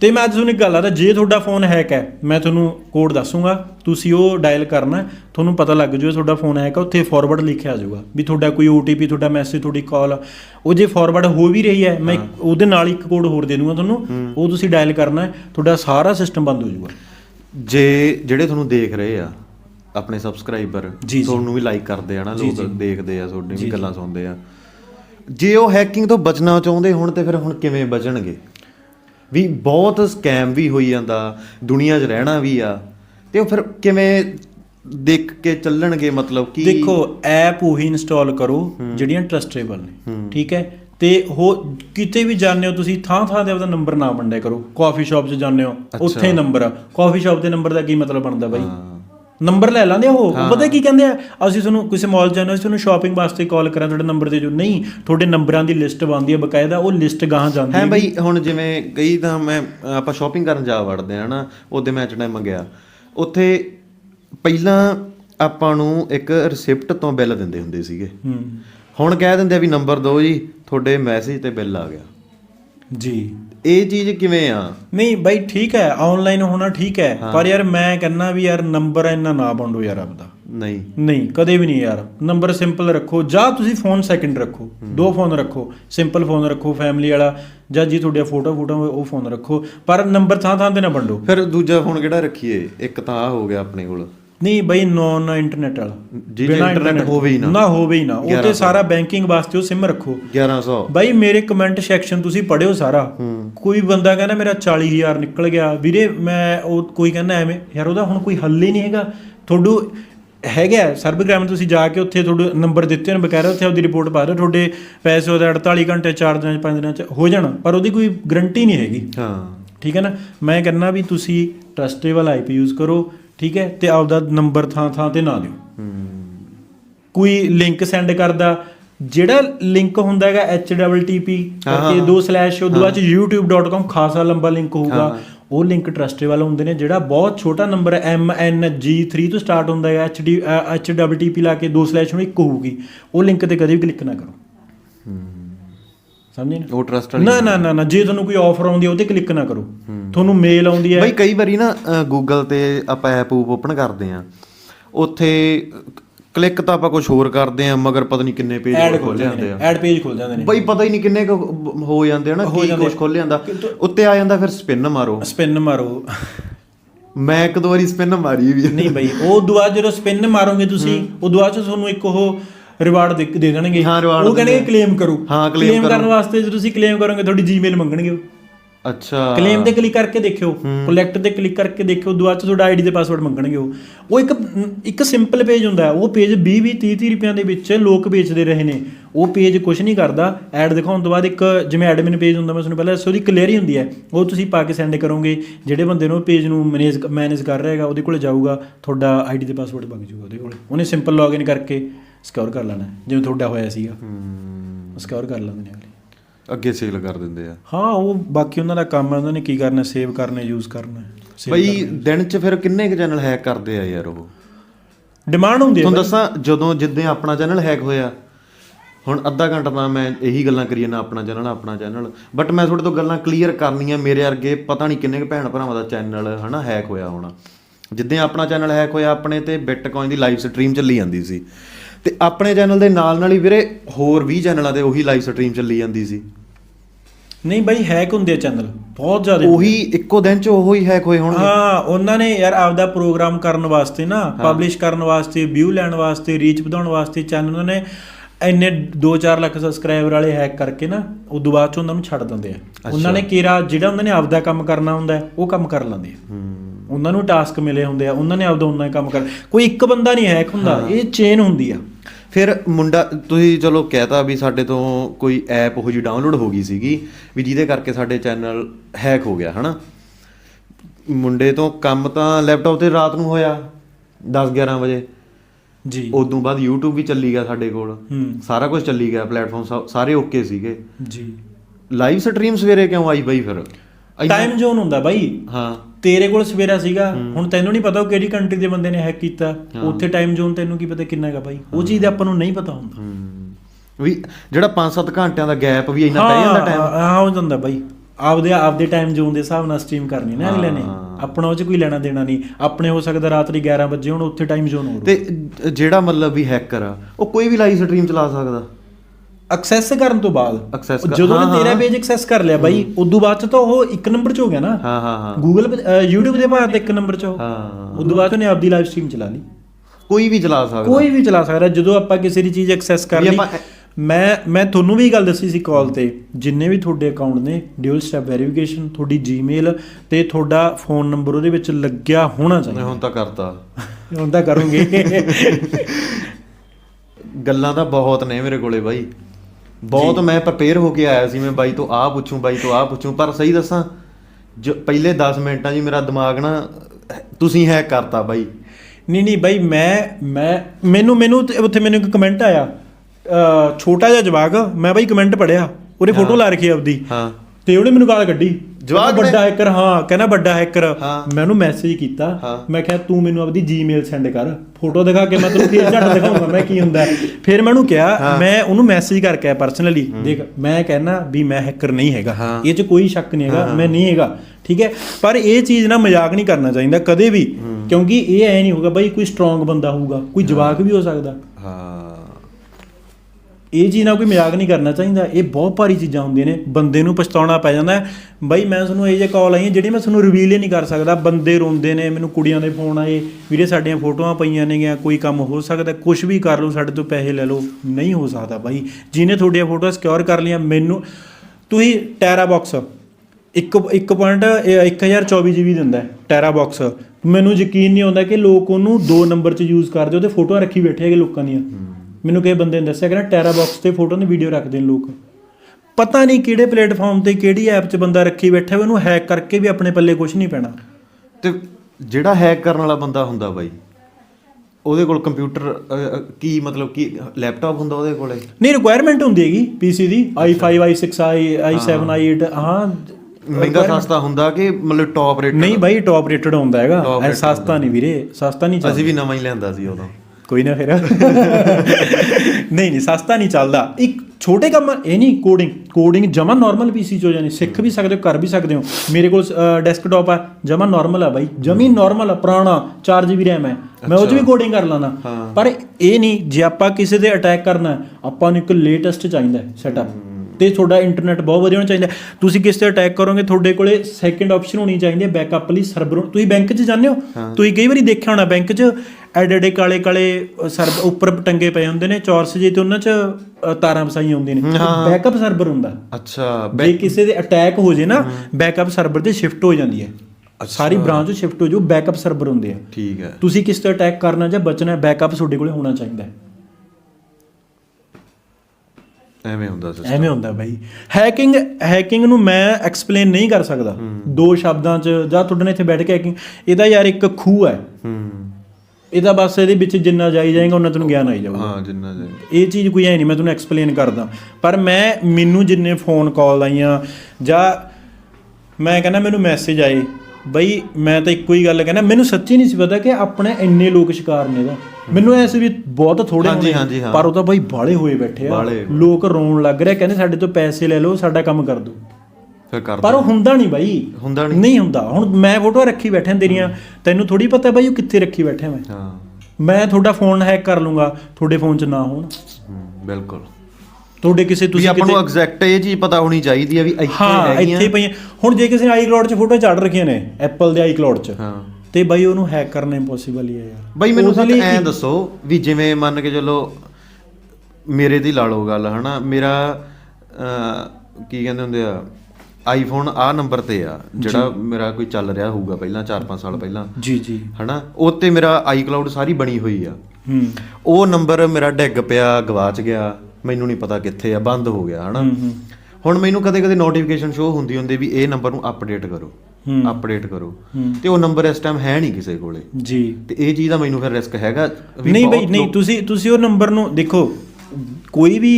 ਤੇ ਮੈਂ ਅੱਜ ਤੁਹਾਨੂੰ ਇੱਕ ਗੱਲ ਆਦਾ ਜੇ ਤੁਹਾਡਾ ਫੋਨ ਹੈਕ ਹੈ ਮੈਂ ਤੁਹਾਨੂੰ ਕੋਡ ਦੱਸੂਗਾ ਤੁਸੀਂ ਉਹ ਡਾਇਲ ਕਰਨਾ ਤੁਹਾਨੂੰ ਪਤਾ ਲੱਗ ਜੂਗਾ ਤੁਹਾਡਾ ਫੋਨ ਹੈਕ ਹੈ ਉੱਥੇ ਫਾਰਵਰਡ ਲਿਖਿਆ ਜਾਊਗਾ ਵੀ ਤੁਹਾਡਾ ਕੋਈ OTP ਤੁਹਾਡਾ ਮੈਸੇਜ ਤੁਹਾਡੀ ਕਾਲ ਉਹ ਜੇ ਫਾਰਵਰਡ ਹੋ ਵੀ ਰਹੀ ਹੈ ਮੈਂ ਉਹਦੇ ਨਾਲ ਇੱਕ ਕੋਡ ਹੋਰ ਦੇ ਦੂੰਗਾ ਤੁਹਾਨੂੰ ਉਹ ਤੁਸੀਂ ਡਾਇਲ ਕਰਨਾ ਤੁਹਾਡਾ ਸਾਰਾ ਸਿਸਟਮ ਬੰਦ ਹੋ ਜਾਊਗਾ। ਜੇ ਜਿਹੜੇ ਤੁਹਾਨੂੰ ਦੇਖ ਰਹੇ ਆ ਆਪਣੇ ਸਬਸਕ੍ਰਾਈਬਰ। ਤੁਹਾਨੂੰ ਵੀ ਲਾਈਕ ਕਰਦੇ ਆ ਨਾ ਲੋਕ। ਦੇਖਦੇ ਆ ਤੁਹਾਡੀ ਵੀ ਗੱਲਾਂ ਸੁਣਦੇ ਆ। ਜੇ ਉਹ ਹੈਕਿੰਗ ਤੋਂ ਬਚਣਾ ਚਾਹੁੰਦੇ ਹੁਣ ਤੇ ਫਿਰ ਹੁਣ ਕਿਵੇਂ ਬਚਣਗੇ? ਵੀ ਬਹੁਤ ਸਕੈਮ ਵੀ ਹੋਈ ਜਾਂਦਾ ਦੁਨੀਆ 'ਚ ਰਹਿਣਾ ਵੀ ਆ। ਤੇ ਉਹ ਫਿਰ ਕਿਵੇਂ ਦੇਖ ਕੇ ਚੱਲਣਗੇ ਮਤਲਬ ਕਿ? ਦੇਖੋ ਐਪ ਉਹੀ ਇੰਸਟਾਲ ਕਰੋ ਜਿਹੜੀਆਂ ਟਰਸਟੇਬਲ ਨੇ ਠੀਕ ਹੈ? ਤੇ ਹੋ ਕਿਤੇ ਵੀ ਜਾਂਦੇ ਹੋ ਤੁਸੀਂ ਥਾਂ ਥਾਂ ਤੇ ਆਪਦਾ ਨੰਬਰ ਨਾ ਵੰਡਿਆ ਕਰੋ। ਕਾਫੀ ਸ਼ਾਪ 'ਚ ਜਾਂਦੇ ਹੋ ਉੱਥੇ ਨੰਬਰ ਆ। ਕਾਫੀ ਸ਼ਾਪ ਦੇ ਨੰਬਰ ਦਾ ਕੀ ਮਤਲਬ ਬਣਦਾ ਬਾਈ? ਨੰਬਰ ਲੈ ਲੈਂਦੇ ਆ ਉਹ। ਪਤਾ ਕੀ ਕਹਿੰਦੇ ਆ? ਅਸੀਂ ਤੁਹਾਨੂੰ ਕਿਸੇ ਮਾਲ ਜਾਂਦੇ ਅਸੀਂ ਤੁਹਾਨੂੰ ਸ਼ਾਪਿੰਗ ਵਾਸਤੇ ਕਾਲ ਕਰਾਂ ਤੁਹਾਡੇ ਨੰਬਰ ਤੇ ਜੋ ਨਹੀਂ ਤੁਹਾਡੇ ਨੰਬਰਾਂ ਦੀ ਲਿਸਟ ਬਣਦੀ ਹੈ ਬਕਾਇਦਾ ਉਹ ਲਿਸਟ ਗਾਹਾਂ ਜਾਂਦੀ ਹੈ ਬਈ ਹੁਣ ਜਿਵੇਂ ਕਈ ਤਾਂ ਮੈਂ ਆਪਾਂ ਸ਼ਾਪਿੰਗ ਕਰਨ ਜਾ ਵੜਦੇ ਆ ਨਾ ਉਹਦੇ ਮੈਚ ਟਾਈਮ ਮੰਗਿਆ। ਉੱਥੇ ਪਹਿਲਾਂ ਆਪਾਂ ਨੂੰ ਇੱਕ ਰਿਸਿਪਟ ਤੋਂ ਬਿੱਲ ਦਿੰਦੇ ਹੁੰਦੇ ਸੀਗੇ। ਹੂੰ। ਹੁਣ ਕਹਿ ਦਿੰਦੇ ਆ ਵੀ ਨੰਬਰ ਦਿਓ ਜੀ ਤੁਹਾਡੇ ਮੈਸੇਜ ਤੇ ਬਿੱਲ ਆ ਗਿਆ। ਜੀ। ਇਹ ਚੀਜ਼ ਕਿਵੇਂ ਆ? ਨਹੀਂ ਬਾਈ ਠੀਕ ਹੈ ਆਨਲਾਈਨ ਹੋਣਾ ਠੀਕ ਹੈ ਪਰ ਯਾਰ ਮੈਂ ਕਹਿੰਨਾ ਵੀ ਯਾਰ ਨੰਬਰ ਇੰਨਾ ਨਾ ਵੰਡੋ ਯਾਰ ਆਪਦਾ। ਨਹੀਂ। ਨਹੀਂ ਕਦੇ ਵੀ ਨਹੀਂ ਯਾਰ। ਨੰਬਰ ਸਿੰਪਲ ਰੱਖੋ ਜਾਂ ਤੁਸੀਂ ਫੋਨ ਸੈਕਿੰਡ ਰੱਖੋ ਦੋ ਫੋਨ ਰੱਖੋ ਸਿੰਪਲ ਫੋਨ ਰੱਖੋ ਫੈਮਿਲੀ ਵਾਲਾ ਜਾਂ ਜੀ ਤੁਹਾਡੀਆਂ ਫੋਟੋ ਫੋਟੋ ਉਹ ਫੋਨ ਰੱਖੋ ਪਰ ਨੰਬਰ ਥਾਂ ਥਾਂ ਤੇ ਨਾ ਵੰਡੋ। ਫਿਰ ਦੂਜਾ ਫੋਨ ਕਿਹੜਾ ਰੱਖੀਏ? ਇੱਕ ਤਾਂ ਆ ਹੋ ਗਿਆ ਆਪਣੇ ਕੋਲ। ਨਹੀਂ ਬਈ ਨੌਨ ਇੰਟਰਨੈਟ ਵਾਲਾ। ਜੀ ਜੇ ਇੰਟਰਨੈਟ ਹੋਵੇ ਹੀ ਨਾ। ਨਾ ਹੋਵੇ ਹੀ ਨਾ ਉਹ ਤੇ ਸਾਰਾ ਬੈਂਕਿੰਗ ਵਾਸਤੇ ਉਹ ਸਿਮ ਰੱਖੋ। 1100 ਬਾਈ ਮੇਰੇ ਕਮੈਂਟ ਸੈਕਸ਼ਨ ਤੁਸੀਂ ਪੜਿਓ ਸਾਰਾ। ਕੋਈ ਬੰਦਾ ਕਹਿੰਦਾ ਮੇਰਾ 40000 ਨਿਕਲ ਗਿਆ। ਵੀਰੇ ਮੈਂ ਉਹ ਕੋਈ ਕਹਿੰਦਾ ਐਵੇਂ ਯਾਰ ਉਹਦਾ ਹੁਣ ਕੋਈ ਹੱਲ ਹੀ ਨਹੀਂ ਹੈਗਾ। ਤੁਹਾਨੂੰ ਹੈਗਾ ਸਰਬਗ੍ਰਾਮ ਤੁਸੀਂ ਜਾ ਕੇ ਉੱਥੇ ਤੁਹਾਡੇ ਨੰਬਰ ਦਿੱਤੇ ਨੇ ਬਕਾਇਦਾ ਉੱਥੇ ਆਪਦੀ ਰਿਪੋਰਟ ਪਾ ਦਿਓ। ਤੁਹਾਡੇ ਪੈਸੇ ਉਹਦੇ 48 ਘੰਟੇ 4 ਦਿਨਾਂ 'ਚ 5 ਦਿਨਾਂ 'ਚ ਹੋ ਜਾਣ ਪਰ ਉਹਦੀ ਕੋਈ ਗਰੰਟੀ ਨਹੀਂ ਹੈਗੀ। ਹਾਂ। ਠੀਕ ਹੈ ਨਾ? ਮੈਂ ਕਹਿੰਦਾ ਵੀ ਤੁਸੀਂ ਟਰਸਟੇਬਲ ਆਈਪੀ ਯੂਜ਼ ਕਰੋ। ਠੀਕ ਹੈ? ਤੇ ਆਪਦਾ ਨੰਬਰ ਥਾਂ ਥਾਂ ਤੇ ਨਾ ਦਿਓ। ਕੋਈ ਲਿੰਕ ਸੈਂਡ ਕਰਦਾ ਜਿਹੜਾ ਲਿੰਕ ਹੁੰਦਾ ਹੈਗਾ http ਕਰਕੇ ਦੋ ਸਲੈਸ਼ ਉਹ ਬਾਅਦ ਚ youtube.com ਖਾਸਾ ਲੰਬਾ ਲਿੰਕ ਹੋਊਗਾ। ਉਹ ਲਿੰਕ ਟਰਸਟੇਬਲ ਹੁੰਦੇ ਨੇ ਜਿਹੜਾ ਬਹੁਤ ਛੋਟਾ ਨੰਬਰ ਹੈ mng3 ਤੋਂ ਸਟਾਰਟ ਹੁੰਦਾ ਹੈ http ਲਾ ਕੇ ਦੋ ਸਲੈਸ਼ ਨੂੰ ਇੱਕ ਹੋਊਗੀ। ਉਹ ਲਿੰਕ ਤੇ ਕਦੇ ਵੀ ਕਲਿੱਕ ਨਾ ਕਰੋ। ਸਮਝੇ ਨਾ? ਉਹ ਟਰਸਟ ਵਾਲੀ ਨਾ ਨਾ ਨਾ ਨਾ ਜੇ ਤੁਹਾਨੂੰ ਕੋਈ ਆਫਰ ਆਉਂਦੀ ਹੈ ਉਹ ਤੇ ਕਲਿੱਕ ਨਾ ਕਰੋ। ਤੁਹਾਨੂੰ ਮੇਲ ਆਉਂਦੀ ਹੈ। ਬਈ ਕਈ ਵਾਰੀ ਨਾ ਗੂਗਲ ਤੇ ਆਪਾਂ ਐਪ ਓਪਨ ਕਰਦੇ ਆ ਉੱਥੇ ਕਲਿੱਕ ਤਾਂ ਆਪਾਂ ਕੁਝ ਹੋਰ ਕਰਦੇ ਆ ਮਗਰ ਪਤਾ ਨਹੀਂ ਕਿੰਨੇ ਪੇਜ ਖੋਲ ਜਾਂਦੇ ਆ। ਐਡ ਪੇਜ ਖੁੱਲ ਜਾਂਦੇ ਨੇ। ਬਈ ਪਤਾ ਹੀ ਨਹੀਂ ਕਿੰਨੇ ਹੋ ਜਾਂਦੇ ਆ ਨਾ ਕੀ ਕੁਝ ਖੋਲ ਜਾਂਦਾ। ਉੱਤੇ ਆ ਜਾਂਦਾ ਫਿਰ ਸਪਿਨ ਮਾਰੋ। ਸਪਿਨ ਮਾਰੋ। ਮੈਂ ਇੱਕ ਦੋ ਵਾਰੀ ਸਪਿਨ ਮਾਰੀ ਵੀ। ਨਹੀਂ ਬਈ ਉਹ ਦੁਆ ਜਦੋਂ ਸਪਿਨ ਮਾਰੋਗੇ ਤੁਸੀਂ ਉਹ ਦੁਆ ਚ ਤੁਹਾਨੂੰ ਇੱਕ ਉਹ ਰਿਵਾਰਡ ਦੇ ਦੇ ਦੇਣਗੇ। ਉਹ ਕਹਿੰਦੇ ਕਲੇਮ ਕਰੋ। ਹਾਂ, claim ਕਰਨ ਵਾਸਤੇ ਜੇ ਤੁਸੀਂ ਕਲੇਮ ਕਰੋਗੇ ਤੁਹਾਡੀ ਜੀਮੇਲ ਮੰਗਣਗੇ ਉਹ। ਅੱਛਾ। ਕਲੇਮ ਤੇ ਕਲਿੱਕ ਕਰਕੇ ਦੇਖਿਓ ਕਲੈਕਟ ਤੇ ਕਲਿੱਕ ਕਰਕੇ ਦੇਖਿਓ ਚ ਤੁਹਾਡਾ ਆਈਡੀ ਤੇ ਪਾਸਵਰਡ ਮੰਗਣਗੇ ਉਹ। ਉਹ ਇੱਕ ਇੱਕ ਸਿੰਪਲ ਪੇਜ ਹੁੰਦਾ ਹੈ। ਉਹ ਪੇਜ 20 20 30 30 ਰੁਪਿਆਂ ਦੇ ਵਿੱਚ ਲੋਕ ਵੇਚਦੇ ਰਹੇ ਨੇ। ਉਹ ਪੇਜ ਕੁਝ ਨਹੀਂ ਕਰਦਾ। ਐਡ ਦਿਖਾਉਣ ਤੋਂ ਬਾਅਦ ਇੱਕ ਜਿਵੇਂ ਐਡਮਿਨ ਪੇਜ ਹੁੰਦਾ ਮੈਂ ਤੁਹਾਨੂੰ ਪਹਿਲਾਂ ਦੱਸਿਆ ਉਹਦੀ ਕਲੀਅਰੀ ਹੁੰਦੀ ਹੈ। ਉਹ ਤੁਸੀਂ ਪਾ ਕੇ ਸੈਂਡ ਕਰੋਗੇ। ਜਿਹੜੇ ਬੰਦੇ ਨੂੰ ਪੇਜ ਨੂੰ ਮੈਨੇਜ ਮੈਨੇਜ ਕਰ ਰਿਹਾ ਹੈਗਾ ਉਹਦੇ ਕੋਲੇ ਜਾਊਗਾ ਤੁਹਾਡਾ ਆਈਡੀ ਤੇ ਪਾਸਵਰਡ ਵਗ ਜਾਊਗਾ ਉਹਦੇ ਕੋਲੇ। ਉਹਨੇ ਸਿੰਪਲ ਲੌਗਇਨ ਕਰਕੇ ਸਿਕਿਉਰ ਕਰ ਲੈਣਾ ਹੈ, ਜਿਵੇਂ ਤੁਹਾਡਾ ਹੋਇਆ ਸੀਗਾ। ਸਿਕਿਉਰ ਕਰ ਲੈਂਦੇ ਨੇ ਅਗਲੇ। ਅੱਗੇ ਸੇਲ ਕਰ ਦਿੰਦੇ ਆ। ਹਾਂ ਉਹ ਬਾਕੀ ਉਹਨਾਂ ਦਾ ਕੰਮ ਹੈ ਉਹਨਾਂ ਨੇ ਕੀ ਕਰਨਾ ਸੇਵ ਕਰਨਾ ਯੂਜ਼ ਕਰਨਾ save ਬਈ ਦਿਨ 'ਚ ਫਿਰ ਕਿੰਨੇ ਕੁ ਚੈਨਲ ਹੈਕ ਕਰਦੇ ਆ ਯਾਰ ਉਹ? ਡਿਮਾਂਡ ਹੁੰਦੀ ਹੈ ਤੁਹਾਨੂੰ ਦੱਸਾਂ ਜਦੋਂ ਜਿੱਦਾਂ ਆਪਣਾ ਚੈਨਲ ਹੈਕ ਹੋਇਆ ਹੁਣ ਅੱਧਾ ਘੰਟਾ ਤਾਂ ਮੈਂ ਇਹੀ ਗੱਲਾਂ ਕਰੀ ਨਾ ਆਪਣਾ ਚੈਨਲ ਆਪਣਾ ਚੈਨਲ ਬਟ ਮੈਂ ਤੁਹਾਡੇ ਤੋਂ ਗੱਲਾਂ ਕਲੀਅਰ ਕਰਨੀਆਂ ਮੇਰੇ ਵਰਗੇ ਪਤਾ ਨਹੀਂ ਕਿੰਨੇ ਕੁ ਭੈਣ ਭਰਾਵਾਂ ਦਾ ਚੈਨਲ ਹਨਾ ਹੈਕ ਹੋਇਆ ਹੋਣਾ। ਜਿੱਦਾਂ ਆਪਣਾ ਚੈਨਲ ਹੈਕ ਹੋਇਆ ਆਪਣੇ ਤੇ ਬਿਟਕੋਇਨ ਦੀ ਲਾਈਵ ਸਟ੍ਰੀਮ ਚੱਲੀ ਜਾਂਦੀ ਸੀ। ਤੇ ਆਪਣੇ ਚੈਨਲ ਦੇ ਨਾਲ ਨਾਲ ਹੀ ਵੀਰੇ ਹੋਰ 20 ਚੈਨਲਾਂ ਤੇ ਉਹੀ ਲਾਈਵ ਸਟ੍ਰੀਮ ਚੱਲੀ ਜਾਂਦੀ ਸੀ। ਨਹੀਂ ਬਾਈ ਹੈਕ ਹੁੰਦੇ ਚੈਨਲ ਬਹੁਤ ਜ਼ਿਆਦਾ ਉਹੀ ਇੱਕੋ ਦਿਨ 'ਚ ਉਹੀ ਹੈਕ ਹੋਏ ਹੋਣਗੇ। ਹਾਂ ਉਹਨਾਂ ਨੇ ਯਾਰ ਆਪਦਾ ਪ੍ਰੋਗਰਾਮ ਕਰਨ ਵਾਸਤੇ ਨਾ ਪਬਲਿਸ਼ ਕਰਨ ਵਾਸਤੇ ਵਿਊ ਲੈਣ ਵਾਸਤੇ ਰੀਚ ਵਧਾਉਣ ਵਾਸਤੇ ਚੈਨਲ ਉਹਨਾਂ ਨੇ ਇੰਨੇ 2-4 ਲੱਖ ਸਬਸਕ੍ਰਾਈਬਰ ਵਾਲੇ ਹੈਕ ਕਰਕੇ ਨਾ ਉਦੋਂ ਬਾਅਦ ਚ ਉਹਨਾਂ ਨੂੰ ਛੱਡ ਦਿੰਦੇ ਆ। ਉਹਨਾਂ ਨੇ ਕੇਰਾ ਜਿਹੜਾ ਉਹਨਾਂ ਨੇ ਆਪਦਾ ਕੰਮ ਕਰਨਾ ਹੁੰਦਾ ਹੈ, ਉਹ ਕੰਮ ਕਰ ਲੈਂਦੇ ਆ। ਉਹਨਾਂ ਨੂੰ ਟਾਸਕ ਮਿਲੇ ਹੁੰਦੇ ਆ ਉਹਨਾਂ ਨੇ ਆਪਦਾ ਉਹਨਾਂ ਹੀ ਕੰਮ ਕਰ ਕੋਈ ਇੱਕ ਬੰਦਾ ਨਹੀਂ ਹੈਕ ਹੁੰਦਾ ਇਹ ਚੇਨ ਹੁੰਦੀ ਆ। ਫਿਰ ਮੁੰਡਾ ਤੁਸੀਂ ਚਲੋ ਕਹਿਤਾ ਵੀ ਸਾਡੇ ਤੋਂ ਕੋਈ ਐਪ ਉਹ ਜੀ ਡਾਊਨਲੋਡ ਹੋ ਗਈ ਸੀਗੀ ਵੀ ਜਿਹਦੇ ਕਰਕੇ ਸਾਡੇ ਚੈਨਲ ਹੈਕ ਹੋ ਗਿਆ ਹਨਾ? ਮੁੰਡੇ ਤੋਂ ਕੰਮ ਤਾਂ ਲੈਪਟਾਪ ਤੇ ਰਾਤ ਨੂੰ ਹੋਇਆ 10 11 ਵਜੇ। ਜੀ। ਉਦੋਂ ਬਾਅਦ YouTube ਵੀ ਚੱਲੀ ਗਿਆ ਸਾਡੇ ਕੋਲ। ਸਾਰਾ ਕੁਝ ਚੱਲੀ ਗਿਆ ਪਲੇਟਫਾਰਮ ਸਾਰੇ ਓਕੇ ਸੀਗੇ। ਜੀ। ਲਾਈਵ ਸਟ੍ਰੀਮ ਸਵੇਰੇ ਕਿਉਂ ਆਈ ਬਾਈ ਫਿਰ? ਟਾਈਮ ਜ਼ੋਨ ਹੁੰਦਾ ਬਾਈ। ਹਾਂ। ਤੇਰੇ ਕੋਲ ਸਵੇਰਾ ਸੀਗਾ ਹੁਣ ਤੈਨੂੰ ਨਹੀਂ ਪਤਾ ਉਹ ਕਿਹੜੀ ਕੰਟਰੀ ਦੇ ਬੰਦੇ ਨੇ ਹੈਕ ਕੀਤਾ। ਉੱਥੇ ਟਾਈਮ ਜ਼ੋਨ ਤੈਨੂੰ ਕੀ ਪਤਾ ਕਿੰਨਾ ਹੈਗਾ ਬਾਈ। ਉਹ ਚੀਜ਼ ਦਾ ਆਪਾਂ ਨੂੰ ਨਹੀਂ ਪਤਾ ਹੁੰਦਾ। ਵੀ ਜਿਹੜਾ 5-7 ਘੰਟਿਆਂ ਦਾ ਗੈਪ ਵੀ ਇੰਨਾ ਪੈ ਜਾਂਦਾ ਟਾਈਮ ਹਾਂ ਹੋ ਜਾਂਦਾ ਬਾਈ। ਆਪਦੇ ਆਪਦੇ ਟਾਈਮ ਜ਼ੋਨ ਦੇ ਹਿਸਾਬ ਨਾਲ ਸਟ੍ਰੀਮ ਕਰਨੀ ਨਾ ਅਗਲੇ ਨੇ। ਆਪਣਾ ਉਹ ਚ ਕੋਈ ਲੈਣਾ ਦੇਣਾ ਨਹੀਂ। ਆਪਣੇ ਹੋ ਸਕਦਾ ਰਾਤ ਦੀ 11 ਵਜੇ ਹੁਣ ਉੱਥੇ ਟਾਈਮ ਜ਼ੋਨ ਹੋ ਤੇ ਜਿਹੜਾ ਮਤਲਬ ਵੀ ਹੈਕਰ ਆ ਉਹ ਕੋਈ ਵੀ ਲਾਈਵ ਸਟ੍ਰੀਮ ਚਲਾ ਸਕਦਾ। ਐਕਸੈਸ ਕਰਨ ਤੋਂ ਬਾਅਦ Access ਕਰ- ਜਦੋਂ ਹਾਂ, ਨੇ ਤੇਰਾ ਹਾਂ। ਪੇਜ ਐਕਸੈਸ ਕਰ ਲਿਆ ਬਾਈ ਉਦੋਂ ਬਾਅਦ ਚ ਤਾਂ ਉਹ ਇੱਕ ਨੰਬਰ ਚ ਹੋ ਗਿਆ ਨਾ। ਹਾਂ ਹਾਂ ਹਾਂ। ਗੂਗਲ YouTube ਦੇ ਬਾਅਦ ਇੱਕ ਨੰਬਰ ਚ ਉਹ। ਹਾਂ। ਉਦੋਂ ਬਾਅਦ ਉਹਨੇ ਆਪਦੀ ਲਾਈਵ ਸਟ੍ਰੀਮ ਚਲਾ ਲਈ। ਕੋਈ ਵੀ ਚਲਾ ਸਕਦਾ। ਕੋਈ ਵੀ ਚਲਾ ਸਕਦਾ ਜਦੋਂ ਆਪਾਂ ਕਿਸੇ ਦੀ ਚੀਜ਼ ਐਕਸੈਸ ਕਰ ਵੀ ਲਈ। ਆਪਾਂ- ਮੈਂ ਮੈਂ ਤੁਹਾਨੂੰ ਵੀ ਇਹ ਗੱਲ ਦੱਸੀ ਸੀ ਕਾਲ ਤੇ ਜਿੰਨੇ ਵੀ ਤੁਹਾਡੇ ਅਕਾਊਂਟ ਨੇ ਡਿਊਲ ਸਟੈਪ ਵੈਰੀਫਿਕੇਸ਼ਨ ਤੁਹਾਡੀ ਜੀਮੇਲ ਤੇ ਤੁਹਾਡਾ ਫੋਨ ਨੰਬਰ ਉਹਦੇ ਵਿੱਚ ਲੱਗਿਆ ਹੋਣਾ ਮੈਂ ਚਾਹੀਦਾ ਹੁਣ ਤਾਂ ਕਰਤਾ। ਹੁਣ ਤਾਂ ਕਰੋਗੇ। ਗੱਲਾਂ ਤਾਂ ਬਹੁਤ ਨੇ ਮੇਰੇ ਕੋਲੇ ਬਾਈ। ਬਹੁਤ ਮੈਂ ਪ੍ਰਪੇਅਰ ਹੋ ਕੇ ਆਇਆ ਸੀ ਮੈਂ ਬਾਈ ਤੋਂ ਆਹ ਪੁੱਛੂੰ ਬਾਈ ਤੋਂ ਆਹ ਪੁੱਛੂੰ ਪਰ ਸਹੀ ਦੱਸਾਂ ਜੋ ਪਹਿਲੇ 10 ਮਿੰਟਾਂ 'ਚ ਹੀ ਮੇਰਾ ਦਿਮਾਗ ਨਾ ਤੁਸੀਂ ਹੈਕ ਕਰਤਾ ਬਾਈ। ਨਹੀਂ ਨਹੀਂ ਬਾਈ ਮੈਂ ਮੈਂ ਮੈਨੂੰ ਮੈਨੂੰ ਉੱਥੇ ਮੈਨੂੰ ਇੱਕ ਕਮੈਂਟ ਆਇਆ। ਛੋਟਾ ਜਿਹਾ ਜਵਾਕ ਮੈਂ ਬਾਈ ਕਮੈਂਟ ਪੜਿਆ ਉਹਨੇ ਫੋਟੋ ਲਾ ਰੱਖੀ ਆਪਦੀ। ਹਾਂ। ਤੇ ਉਹਨੇ ਮੈਨੂੰ ਗਾਲ ਕੱਢੀ। ਕਹਿੰਦਾ ਨੇ? ਵੱਡਾ ਹੈਕਰ ਹਾਂ ਕਹਿੰਦਾ ਵੱਡਾ ਹੈਕਰ। ਮੈਂ ਉਹਨੂੰ ਮੈਸੇਜ ਕੀਤਾ। ਮੈਂ ਕਿਹਾ ਤੂੰ ਮੈਨੂੰ ਆਪਦੀ ਜੀਮੇਲ ਸੈਂਡ ਕਰ। ਫੋਟੋ ਦਿਖਾ ਕੇ ਮੈਂ ਤੈਨੂੰ ਫੇਰ ਝੱਟ ਦਿਖਾਉਂਗਾ ਮੈਂ ਕੀ ਹੁੰਦਾ। ਫਿਰ ਮੈਂ ਉਹਨੂੰ ਕਿਹਾ ਮੈਂ ਉਹਨੂੰ ਮੈਸੇਜ ਕਰਕੇ ਪਰਸਨਲੀ ਦੇਖ ਮੈਂ ਕਹਿਣਾ ਵੀ ਮੈਂ ਹੈਕਰ ਨਹੀਂ ਹੈਗਾ। ਇਹ 'ਚ ਕੋਈ ਸ਼ੱਕ ਨਹੀਂ ਹੈਗਾ ਮੈਂ ਨਹੀਂ ਹੈਗਾ ਠੀਕ ਹੈ? ਪਰ ਇਹ ਚੀਜ਼ ਨਾ ਮਜ਼ਾਕ ਨਹੀਂ ਕਰਨਾ ਚਾਹੀਦਾ ਕਦੇ ਵੀ ਕਿਉਂਕਿ ਇਹ ਐ ਨਹੀਂ ਹੋਗਾ ਬਾਈ ਕੋਈ ਸਟਰੋਂਗ ਬੰਦਾ ਹੋਊਗਾ ਕੋਈ ਜਵਾਕ ਵੀ ਹੋ ਸਕਦਾ। ਹਾਂ। ਇਹ ਚੀਜ਼ ਨਾਲ ਕੋਈ ਮਜ਼ਾਕ ਨਹੀਂ ਕਰਨਾ ਚਾਹੀਦਾ। ਇਹ ਬਹੁਤ ਭਾਰੀ ਚੀਜ਼ਾਂ ਹੁੰਦੀਆਂ ਨੇ, ਬੰਦੇ ਨੂੰ ਪਛਤਾਉਣਾ ਪੈ ਜਾਂਦਾ ਬਾਈ ਮੈਂ ਤੁਹਾਨੂੰ ਇਹ ਜੇ ਕਾਲ ਆਈ ਹੈ ਜਿਹੜੀ ਮੈਂ ਤੁਹਾਨੂੰ ਰਿਵੀਲ ਹੀ ਨਹੀਂ ਕਰ ਸਕਦਾ। ਬੰਦੇ ਰੋਂਦੇ ਨੇ, ਮੈਨੂੰ ਕੁੜੀਆਂ ਦੇ ਫੋਨ ਆਏ, ਵੀਰੇ ਸਾਡੀਆਂ ਫੋਟੋਆਂ ਪਈਆਂ ਨੇਗੀਆਂ, ਕੋਈ ਕੰਮ ਹੋ ਸਕਦਾ ਕੁਝ ਵੀ ਕਰ ਲਓ, ਸਾਡੇ ਤੋਂ ਪੈਸੇ ਲੈ ਲਓ। ਨਹੀਂ ਹੋ ਸਕਦਾ ਬਾਈ। ਜਿਹਨੇ ਤੁਹਾਡੀਆਂ ਫੋਟੋਆਂ ਸਿਕਿਉਰ ਕਰ ਲਈਆਂ, ਮੈਨੂੰ ਤੁਸੀਂ ਟੈਰਾ ਬਾਕਸ ਇੱਕ 1.1024 ਜੀਬੀ ਦਿੰਦਾ ਹੈ ਟੈਰਾ ਬਾਕਸ ਮੈਨੂੰ ਯਕੀਨ ਨਹੀਂ ਆਉਂਦਾ ਕਿ ਲੋਕ ਉਹਨੂੰ ਦੋ ਨੰਬਰ 'ਚ ਯੂਜ਼ ਕਰਦੇ, ਉਹਦੇ ਫੋਟੋਆਂ ਰੱਖੀ ਬੈਠੇ ਹੈਗੇ ਲੋਕਾਂ ਦੀਆਂ। ਮੈਨੂੰ ਕਿਸੇ ਬੰਦੇ ਨੇ ਦੱਸਿਆ ਕਿ ਨਾ ਟੈਰਾ ਬਾਕਸ ਤੇ ਫੋਟੋ ਦੀ ਵੀਡੀਓ ਰੱਖਦੇ ਨੇ ਲੋਕ। ਪਤਾ ਨਹੀਂ ਕਿਹੜੇ ਪਲੇਟਫਾਰਮ ਤੇ ਕਿਹੜੀ ਐਪ 'ਚ ਬੰਦਾ ਰੱਖੀ ਬੈਠਾ ਉਹਨੂੰ ਹੈਕ ਕਰਕੇ ਵੀ ਆਪਣੇ ਪੱਲੇ ਕੁਝ ਨਹੀਂ ਪੈਣਾ। ਤੇ ਜਿਹੜਾ ਹੈਕ ਕਰਨ ਵਾਲਾ ਬੰਦਾ ਹੁੰਦਾ ਬਾਈ ਉਹਦੇ ਕੋਲ ਕੰਪਿਊਟਰ ਕੀ ਮਤਲਬ ਕੀ ਲੈਪਟਾਪ ਹੁੰਦਾ ਉਹਦੇ ਕੋਲੇ? ਨਹੀਂ ਰਿਕੁਆਇਰਮੈਂਟ ਹੁੰਦੀ ਹੈਗੀ ਪੀਸੀ ਦੀ i5 i6 i i7 i8 ਹਾਂ। ਮਹਿੰਗਾ ਸਸਤਾ ਹੁੰਦਾ ਕਿ ਮਤਲਬ ਟੌਪ ਰੇਟ ਨਹੀਂ ਬਾਈ ਟੌਪ ਰੇਟਡ ਹੁੰਦਾ ਹੈਗਾ। ਐ ਸਸਤਾ ਨਹੀਂ ਵੀਰੇ ਸਸਤਾ ਨਹੀਂ ਚੱਲਦਾ ਅਸੀਂ ਵੀ ਨਵਾਂ ਹੀ ਲੈਂਦਾ ਸੀ ਉਦੋਂ। ਕੋਈ ਨਾ ਫਿਰ ਨਹੀਂ ਨਹੀਂ ਸਸਤਾ ਨਹੀਂ ਚੱਲਦਾ ਇੱਕ ਛੋਟੇ ਕੰਮ ਇਹ ਨਹੀਂ ਕੋਡਿੰਗ ਕੋਡਿੰਗ ਜਮਾ ਨਾਰਮਲ ਪੀਸੀ ਚ ਹੋ ਜਾਣੀ ਸਿੱਖ ਵੀ ਸਕਦੇ ਹੋ ਕਰ ਵੀ ਸਕਦੇ ਹੋ ਮੇਰੇ ਕੋਲ ਡੈਸਕਟਾਪ ਆ ਜਮਾ ਨਾਰਮਲ ਆ ਬਾਈ ਜਮੀ ਨਾਰਮਲ ਆ ਪੁਰਾਣਾ 4 GB RAM ਹੈ ਮੈਂ ਉਹ 'ਚ ਵੀ ਕੋਡਿੰਗ ਕਰ ਲਾਣਾ ਪਰ ਇਹ ਨਹੀਂ ਜੇ ਆਪਾਂ ਕਿਸੇ ਤੇ ਅਟੈਕ ਕਰਨਾ ਹੈ, ਆਪਾਂ ਨੂੰ ਇੱਕ ਲੇਟੈਸਟ ਚਾਹੀਦਾ ਸੈਟਅਪ ਤੇ ਤੁਹਾਡਾ ਇੰਟਰਨੈਟ ਬਹੁਤ ਵਧੀਆ ਹੋਣਾ ਚਾਹੀਦਾ। ਤੁਸੀਂ ਕਿਸ ਤੇ ਅਟੈਕ ਕਰੋਗੇ ਤੁਹਾਡੇ ਕੋਲੇ ਸੈਕੰਡ ਆਪਸ਼ਨ ਹੋਣੀ ਚਾਹੀਦੀ ਹੈ ਬੈਕਅਪ ਲਈ ਸਰਵਰ। ਤੁਸੀਂ ਬੈਂਕ 'ਚ ਜਾਂਦੇ ਹੋ? ਤੁਸੀਂ ਕਈ ਵਾਰੀ ਦੇਖਿਆ ਹੋਣਾ ਬੈਂਕ 'ਚ ਐਡੇ ਕਾਲੇ ਕਾਲੇ ਸਰਵਰ ਉੱਪਰ ਟੰਗੇ ਪਏ ਹੁੰਦੇ ਨੇ ਚੌਰਸ ਜੇ ਤੇ ਉਹਨਾਂ 'ਚ ਤਾਰਾਂ ਵਸਾਈਆਂ ਹੁੰਦੀਆਂ ਨੇ। ਬੈਕਅਪ ਸਰਵਰ ਹੁੰਦਾ। ਅੱਛਾ ਜੇ ਕਿਸੇ ਦੇ ਅਟੈਕ ਹੋ ਜੇ ਨਾ ਬੈਕਅਪ ਸਰਵਰ ਤੇ ਸ਼ਿਫਟ ਹੋ ਜਾਂਦੀ ਹੈ। ਸਾਰੀ ਬ੍ਰਾਂਚ ਸ਼ਿਫਟ ਹੋ ਜਾਊ ਬੈਕਅਪ ਸਰਵਰ ਹੁੰਦੇ ਆ। ਠੀਕ ਹੈ। ਤੁਸੀਂ ਕਿਸ ਤੇ ਅਟੈਕ ਕਰਨਾ ਜਾਂ ਬਚਣਾ ਬੈਕਅਪ ਤੁਹਾਡੇ ਕੋਲੇ ਹੋਣਾ ਚਾਹੀਦਾ ਹੈ। ਐਵੇਂ ਹੁੰਦਾ ਸੀ ਐਵੇਂ ਹੁੰਦਾ ਬਾਈ। ਹੈਕਿੰਗ ਹੈਕਿੰਗ ਨੂੰ ਮੈਂ ਐਕਸਪਲੇਨ ਨਹੀਂ ਕਰ ਸਕਦਾ। ਦੋ ਸ਼ਬਦਾਂ 'ਚ ਜਾਂ ਤੁਹਾਡੇ ਨਾਲ ਇੱਥੇ ਬੈਠ ਕੇ ਹੈਕਿੰਗ ਇਹਦਾ ਯਾਰ ਇੱਕ ਖੂਹ ਹੈ। ਹੂੰ। ਇਹਦਾ ਬਸ ਇਹਦੇ ਵਿੱਚ ਜਿੰਨਾ ਜਾਈ ਜਾਏਗਾ ਉਹਨਾਂ ਤੈਨੂੰ ਗਿਆਨ ਆਈ ਜਾਊਗਾ। ਹਾਂ ਜਿੰਨਾ ਜੇ ਇਹ ਚੀਜ਼ ਕੋਈ ਐ ਨਹੀਂ ਮੈਂ ਤੁਹਾਨੂੰ ਐਕਸਪਲੇਨ ਕਰਦਾ। ਪਰ ਮੈਂ ਮੈਨੂੰ ਜਿੰਨੇ ਫੋਨ ਕਾਲ ਆਈਆਂ ਜਾਂ ਮੈਂ ਕਹਿੰਦਾ ਮੈਨੂੰ ਮੈਸੇਜ ਆਏ ਬਈ ਮੈਂ ਤਾਂ ਇੱਕੋ ਹੀ ਗੱਲ ਕਹਿੰਦਾ ਮੈਨੂੰ ਸੱਚੀ ਨਹੀਂ ਸੀ ਪਤਾ ਕਿ ਆਪਣੇ ਇੰਨੇ ਲੋਕ ਸ਼ਿਕਾਰ ਨੇ ਇਹਦਾ। ਮੈਨੂੰ ਐ ਸੀ ਵੀ ਬਹੁਤ ਥੋੜੇ ਹੋਣੇ। ਪਰ ਉਹ ਤਾਂ ਬਈ ਬਾਲੇ ਹੋਏ ਬੈਠੇ ਆ। ਲੋਕ ਰੋਣ ਲੱਗ ਰਹੇ ਕਹਿੰਦੇ ਸਾਡੇ ਤੋਂ ਪੈਸੇ ਲੈ ਲਓ ਸਾਡਾ ਕੰਮ ਕਰ ਦਿਓ। ਫਿਰ ਕਰ ਪਰ ਉਹ ਹੁੰਦਾ ਨਹੀਂ ਬਾਈ। ਹੁੰਦਾ ਨਹੀਂ। ਨਹੀਂ ਹੁੰਦਾ। ਹੁਣ ਮੈਂ ਫੋਟੋ ਰੱਖੀ ਬੈਠਾ ਤੇਰੀਆਂ। ਤੈਨੂੰ ਥੋੜੀ ਪਤਾ ਬਾਈ ਉਹ ਕਿੱਥੇ ਰੱਖੀ ਬੈਠਾ ਮੈਂ ਹਾਂ। ਮੈਂ ਤੁਹਾਡਾ ਫੋਨ ਹੈਕ ਕਰ ਲੂੰਗਾ ਤੁਹਾਡੇ ਫੋਨ 'ਚ ਨਾ ਹੋਣ। ਬਿਲਕੁਲ। ਤੁਹਾਡੇ ਕਿਸੇ ਤੁਸੀਂ ਆਪਾਂ ਨੂੰ ਐਗਜ਼ੈਕਟ ਇਹ ਚੀਜ਼ ਪਤਾ ਹੋਣੀ ਚਾਹੀਦੀ ਹੈ ਵੀ ਇੱਥੇ ਹਾਂ ਹੈਗੀਆਂ। ਇੱਥੇ ਹੀ ਪਈਆਂ। ਹੁਣ ਜੇ ਕਿਸੇ ਨੇ ਆਈਕਲਾਉਡ 'ਚ ਫੋਟੋ ਚੜ ਰੱਖੀਆਂ ਨੇ ਐਪਲ ਦੇ ਆਈਕਲਾਉਡ 'ਚ। ਹਾਂ। ਤੇ ਬਾਈ ਉਹਨੂੰ ਹੈਕ ਕਰਨਾ ਇੰਪੋਸੀਬਲ ਹੀ ਹੈ ਯਾਰ। ਬਈ ਮੈਨੂੰ ਉਹਦੇ ਸੱਚ ਲਈ ਐਂ ਇੱਕ- ਦੱਸੋ ਵੀ ਜਿਵੇਂ ਮੰਨ ਕੇ ਚੱਲੋ ਮੇਰੇ ਦੀ ਲਾ ਲਓ ਗੱਲ ਹਨਾ? ਮੇਰਾ ਅਹ, ਕੀ ਕਹਿੰਦੇ ਹੁੰਦੇ ਆ ਆਈਫੋਨ ਆ ਨੰਬਰ ਤੇ ਆ ਜਿਹੜਾ ਮੇਰਾ ਕੋਈ ਚੱਲ ਰਿਹਾ ਹੋਊਗਾ ਪਹਿਲਾਂ 4-5 ਸਾਲ ਪਹਿਲਾਂ। ਜੀ ਜੀ। ਹਨਾ? ਉਹ ਤੇ ਮੇਰਾ ਆਈਕਲਾਉਡ ਸਾਰੀ ਬਣੀ ਹੋਈ ਆ। ਹੂੰ। ਉਹ ਨੰਬਰ ਮੇਰਾ ਡਿੱਗ ਪਿਆ ਗਵਾਚ ਗਿਆ ਮੈਨੂੰ ਨਹੀਂ ਪਤਾ ਕਿੱਥੇ ਆ ਬੰਦ ਹੋ ਗਿਆ ਹਨਾ। ਹੁਣ ਮੈਨੂੰ ਕਦੇ ਕਦੇ ਨੋਟੀਫਿਕੇਸ਼ਨ ਸ਼ੋ ਹੁੰਦੀ ਹੁੰਦੀ ਵੀ ਇਹ ਨੰਬਰ ਨੂੰ ਅਪਡੇਟ ਕਰੋ। ਅਪਡੇਟ ਕਰੋ। ਤੇ ਉਹ ਨੰਬਰ ਇਸ ਟਾਈਮ ਹੈ ਨਹੀਂ ਕਿਸੇ ਕੋਲੇ। ਜੀ। ਤੇ ਇਹ ਚੀਜ਼ ਦਾ ਮੈਨੂੰ ਫਿਰ ਰਿਸਕ ਹੈਗਾ ਨਹੀਂ ਬਈ ਨਹੀਂ ਤੁਸੀਂ ਤੁਸੀਂ ਉਹ ਨੰਬਰ ਨੂੰ ਦੇਖੋ ਕੋਈ ਵੀ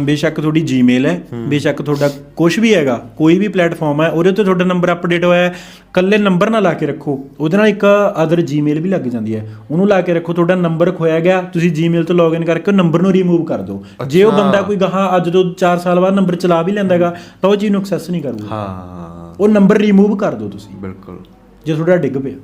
ਬੇਸ਼ੱਕ ਤੁਹਾਡੀ ਜੀਮੇਲ ਹੈ ਬੇਸ਼ੱਕ ਤੁਹਾਡਾ ਕੁਝ ਵੀ ਹੈਗਾ ਕੋਈ ਵੀ ਪਲੇਟਫਾਰਮ ਹੈ ਉਹਦੇ ਉੱਤੇ ਤੁਹਾਡਾ ਨੰਬਰ ਅਪਡੇਟ ਹੋਇਆ ਹੈ ਕੱਲੇ ਨੰਬਰ ਨਾ ਲਾ ਕੇ ਰੱਖੋ। ਉਹਦੇ ਨਾਲ ਇੱਕ ਅਦਰ ਜੀਮੇਲ ਵੀ ਲੱਗ ਜਾਂਦੀ ਹੈ। ਉਹਨੂੰ ਲਾ ਕੇ ਰੱਖੋ ਤੁਹਾਡਾ ਨੰਬਰ ਖੋਇਆ ਗਿਆ ਤੁਸੀਂ ਜੀਮੇਲ ਤੋਂ ਲੌਗਇਨ ਕਰਕੇ ਉਹ ਨੰਬਰ ਨੂੰ ਰਿਮੂਵ ਕਰ ਦਿਓ। ਜੇ ਉਹ ਬੰਦਾ ਕੋਈ ਗਾਹਾਂ ਅੱਜ ਤੋਂ 4 ਸਾਲ ਬਾਅਦ ਨੰਬਰ ਚਲਾ ਵੀ ਲੈਂਦਾ ਹੈਗਾ ਤਾਂ ਉਹ ਚੀਜ਼ ਨੂੰ ਐਕਸੈਸ ਨਹੀਂ ਕਰੂਗਾ। ਹਾਂ। ਉਹ ਨੰਬਰ ਰਿਮੂਵ ਕਰ ਦਿਓ ਤੁਸੀਂ। ਬਿਲਕੁਲ। ਜੇ ਤੁਹਾਡਾ ਡਿੱਗ ਪਿਆ।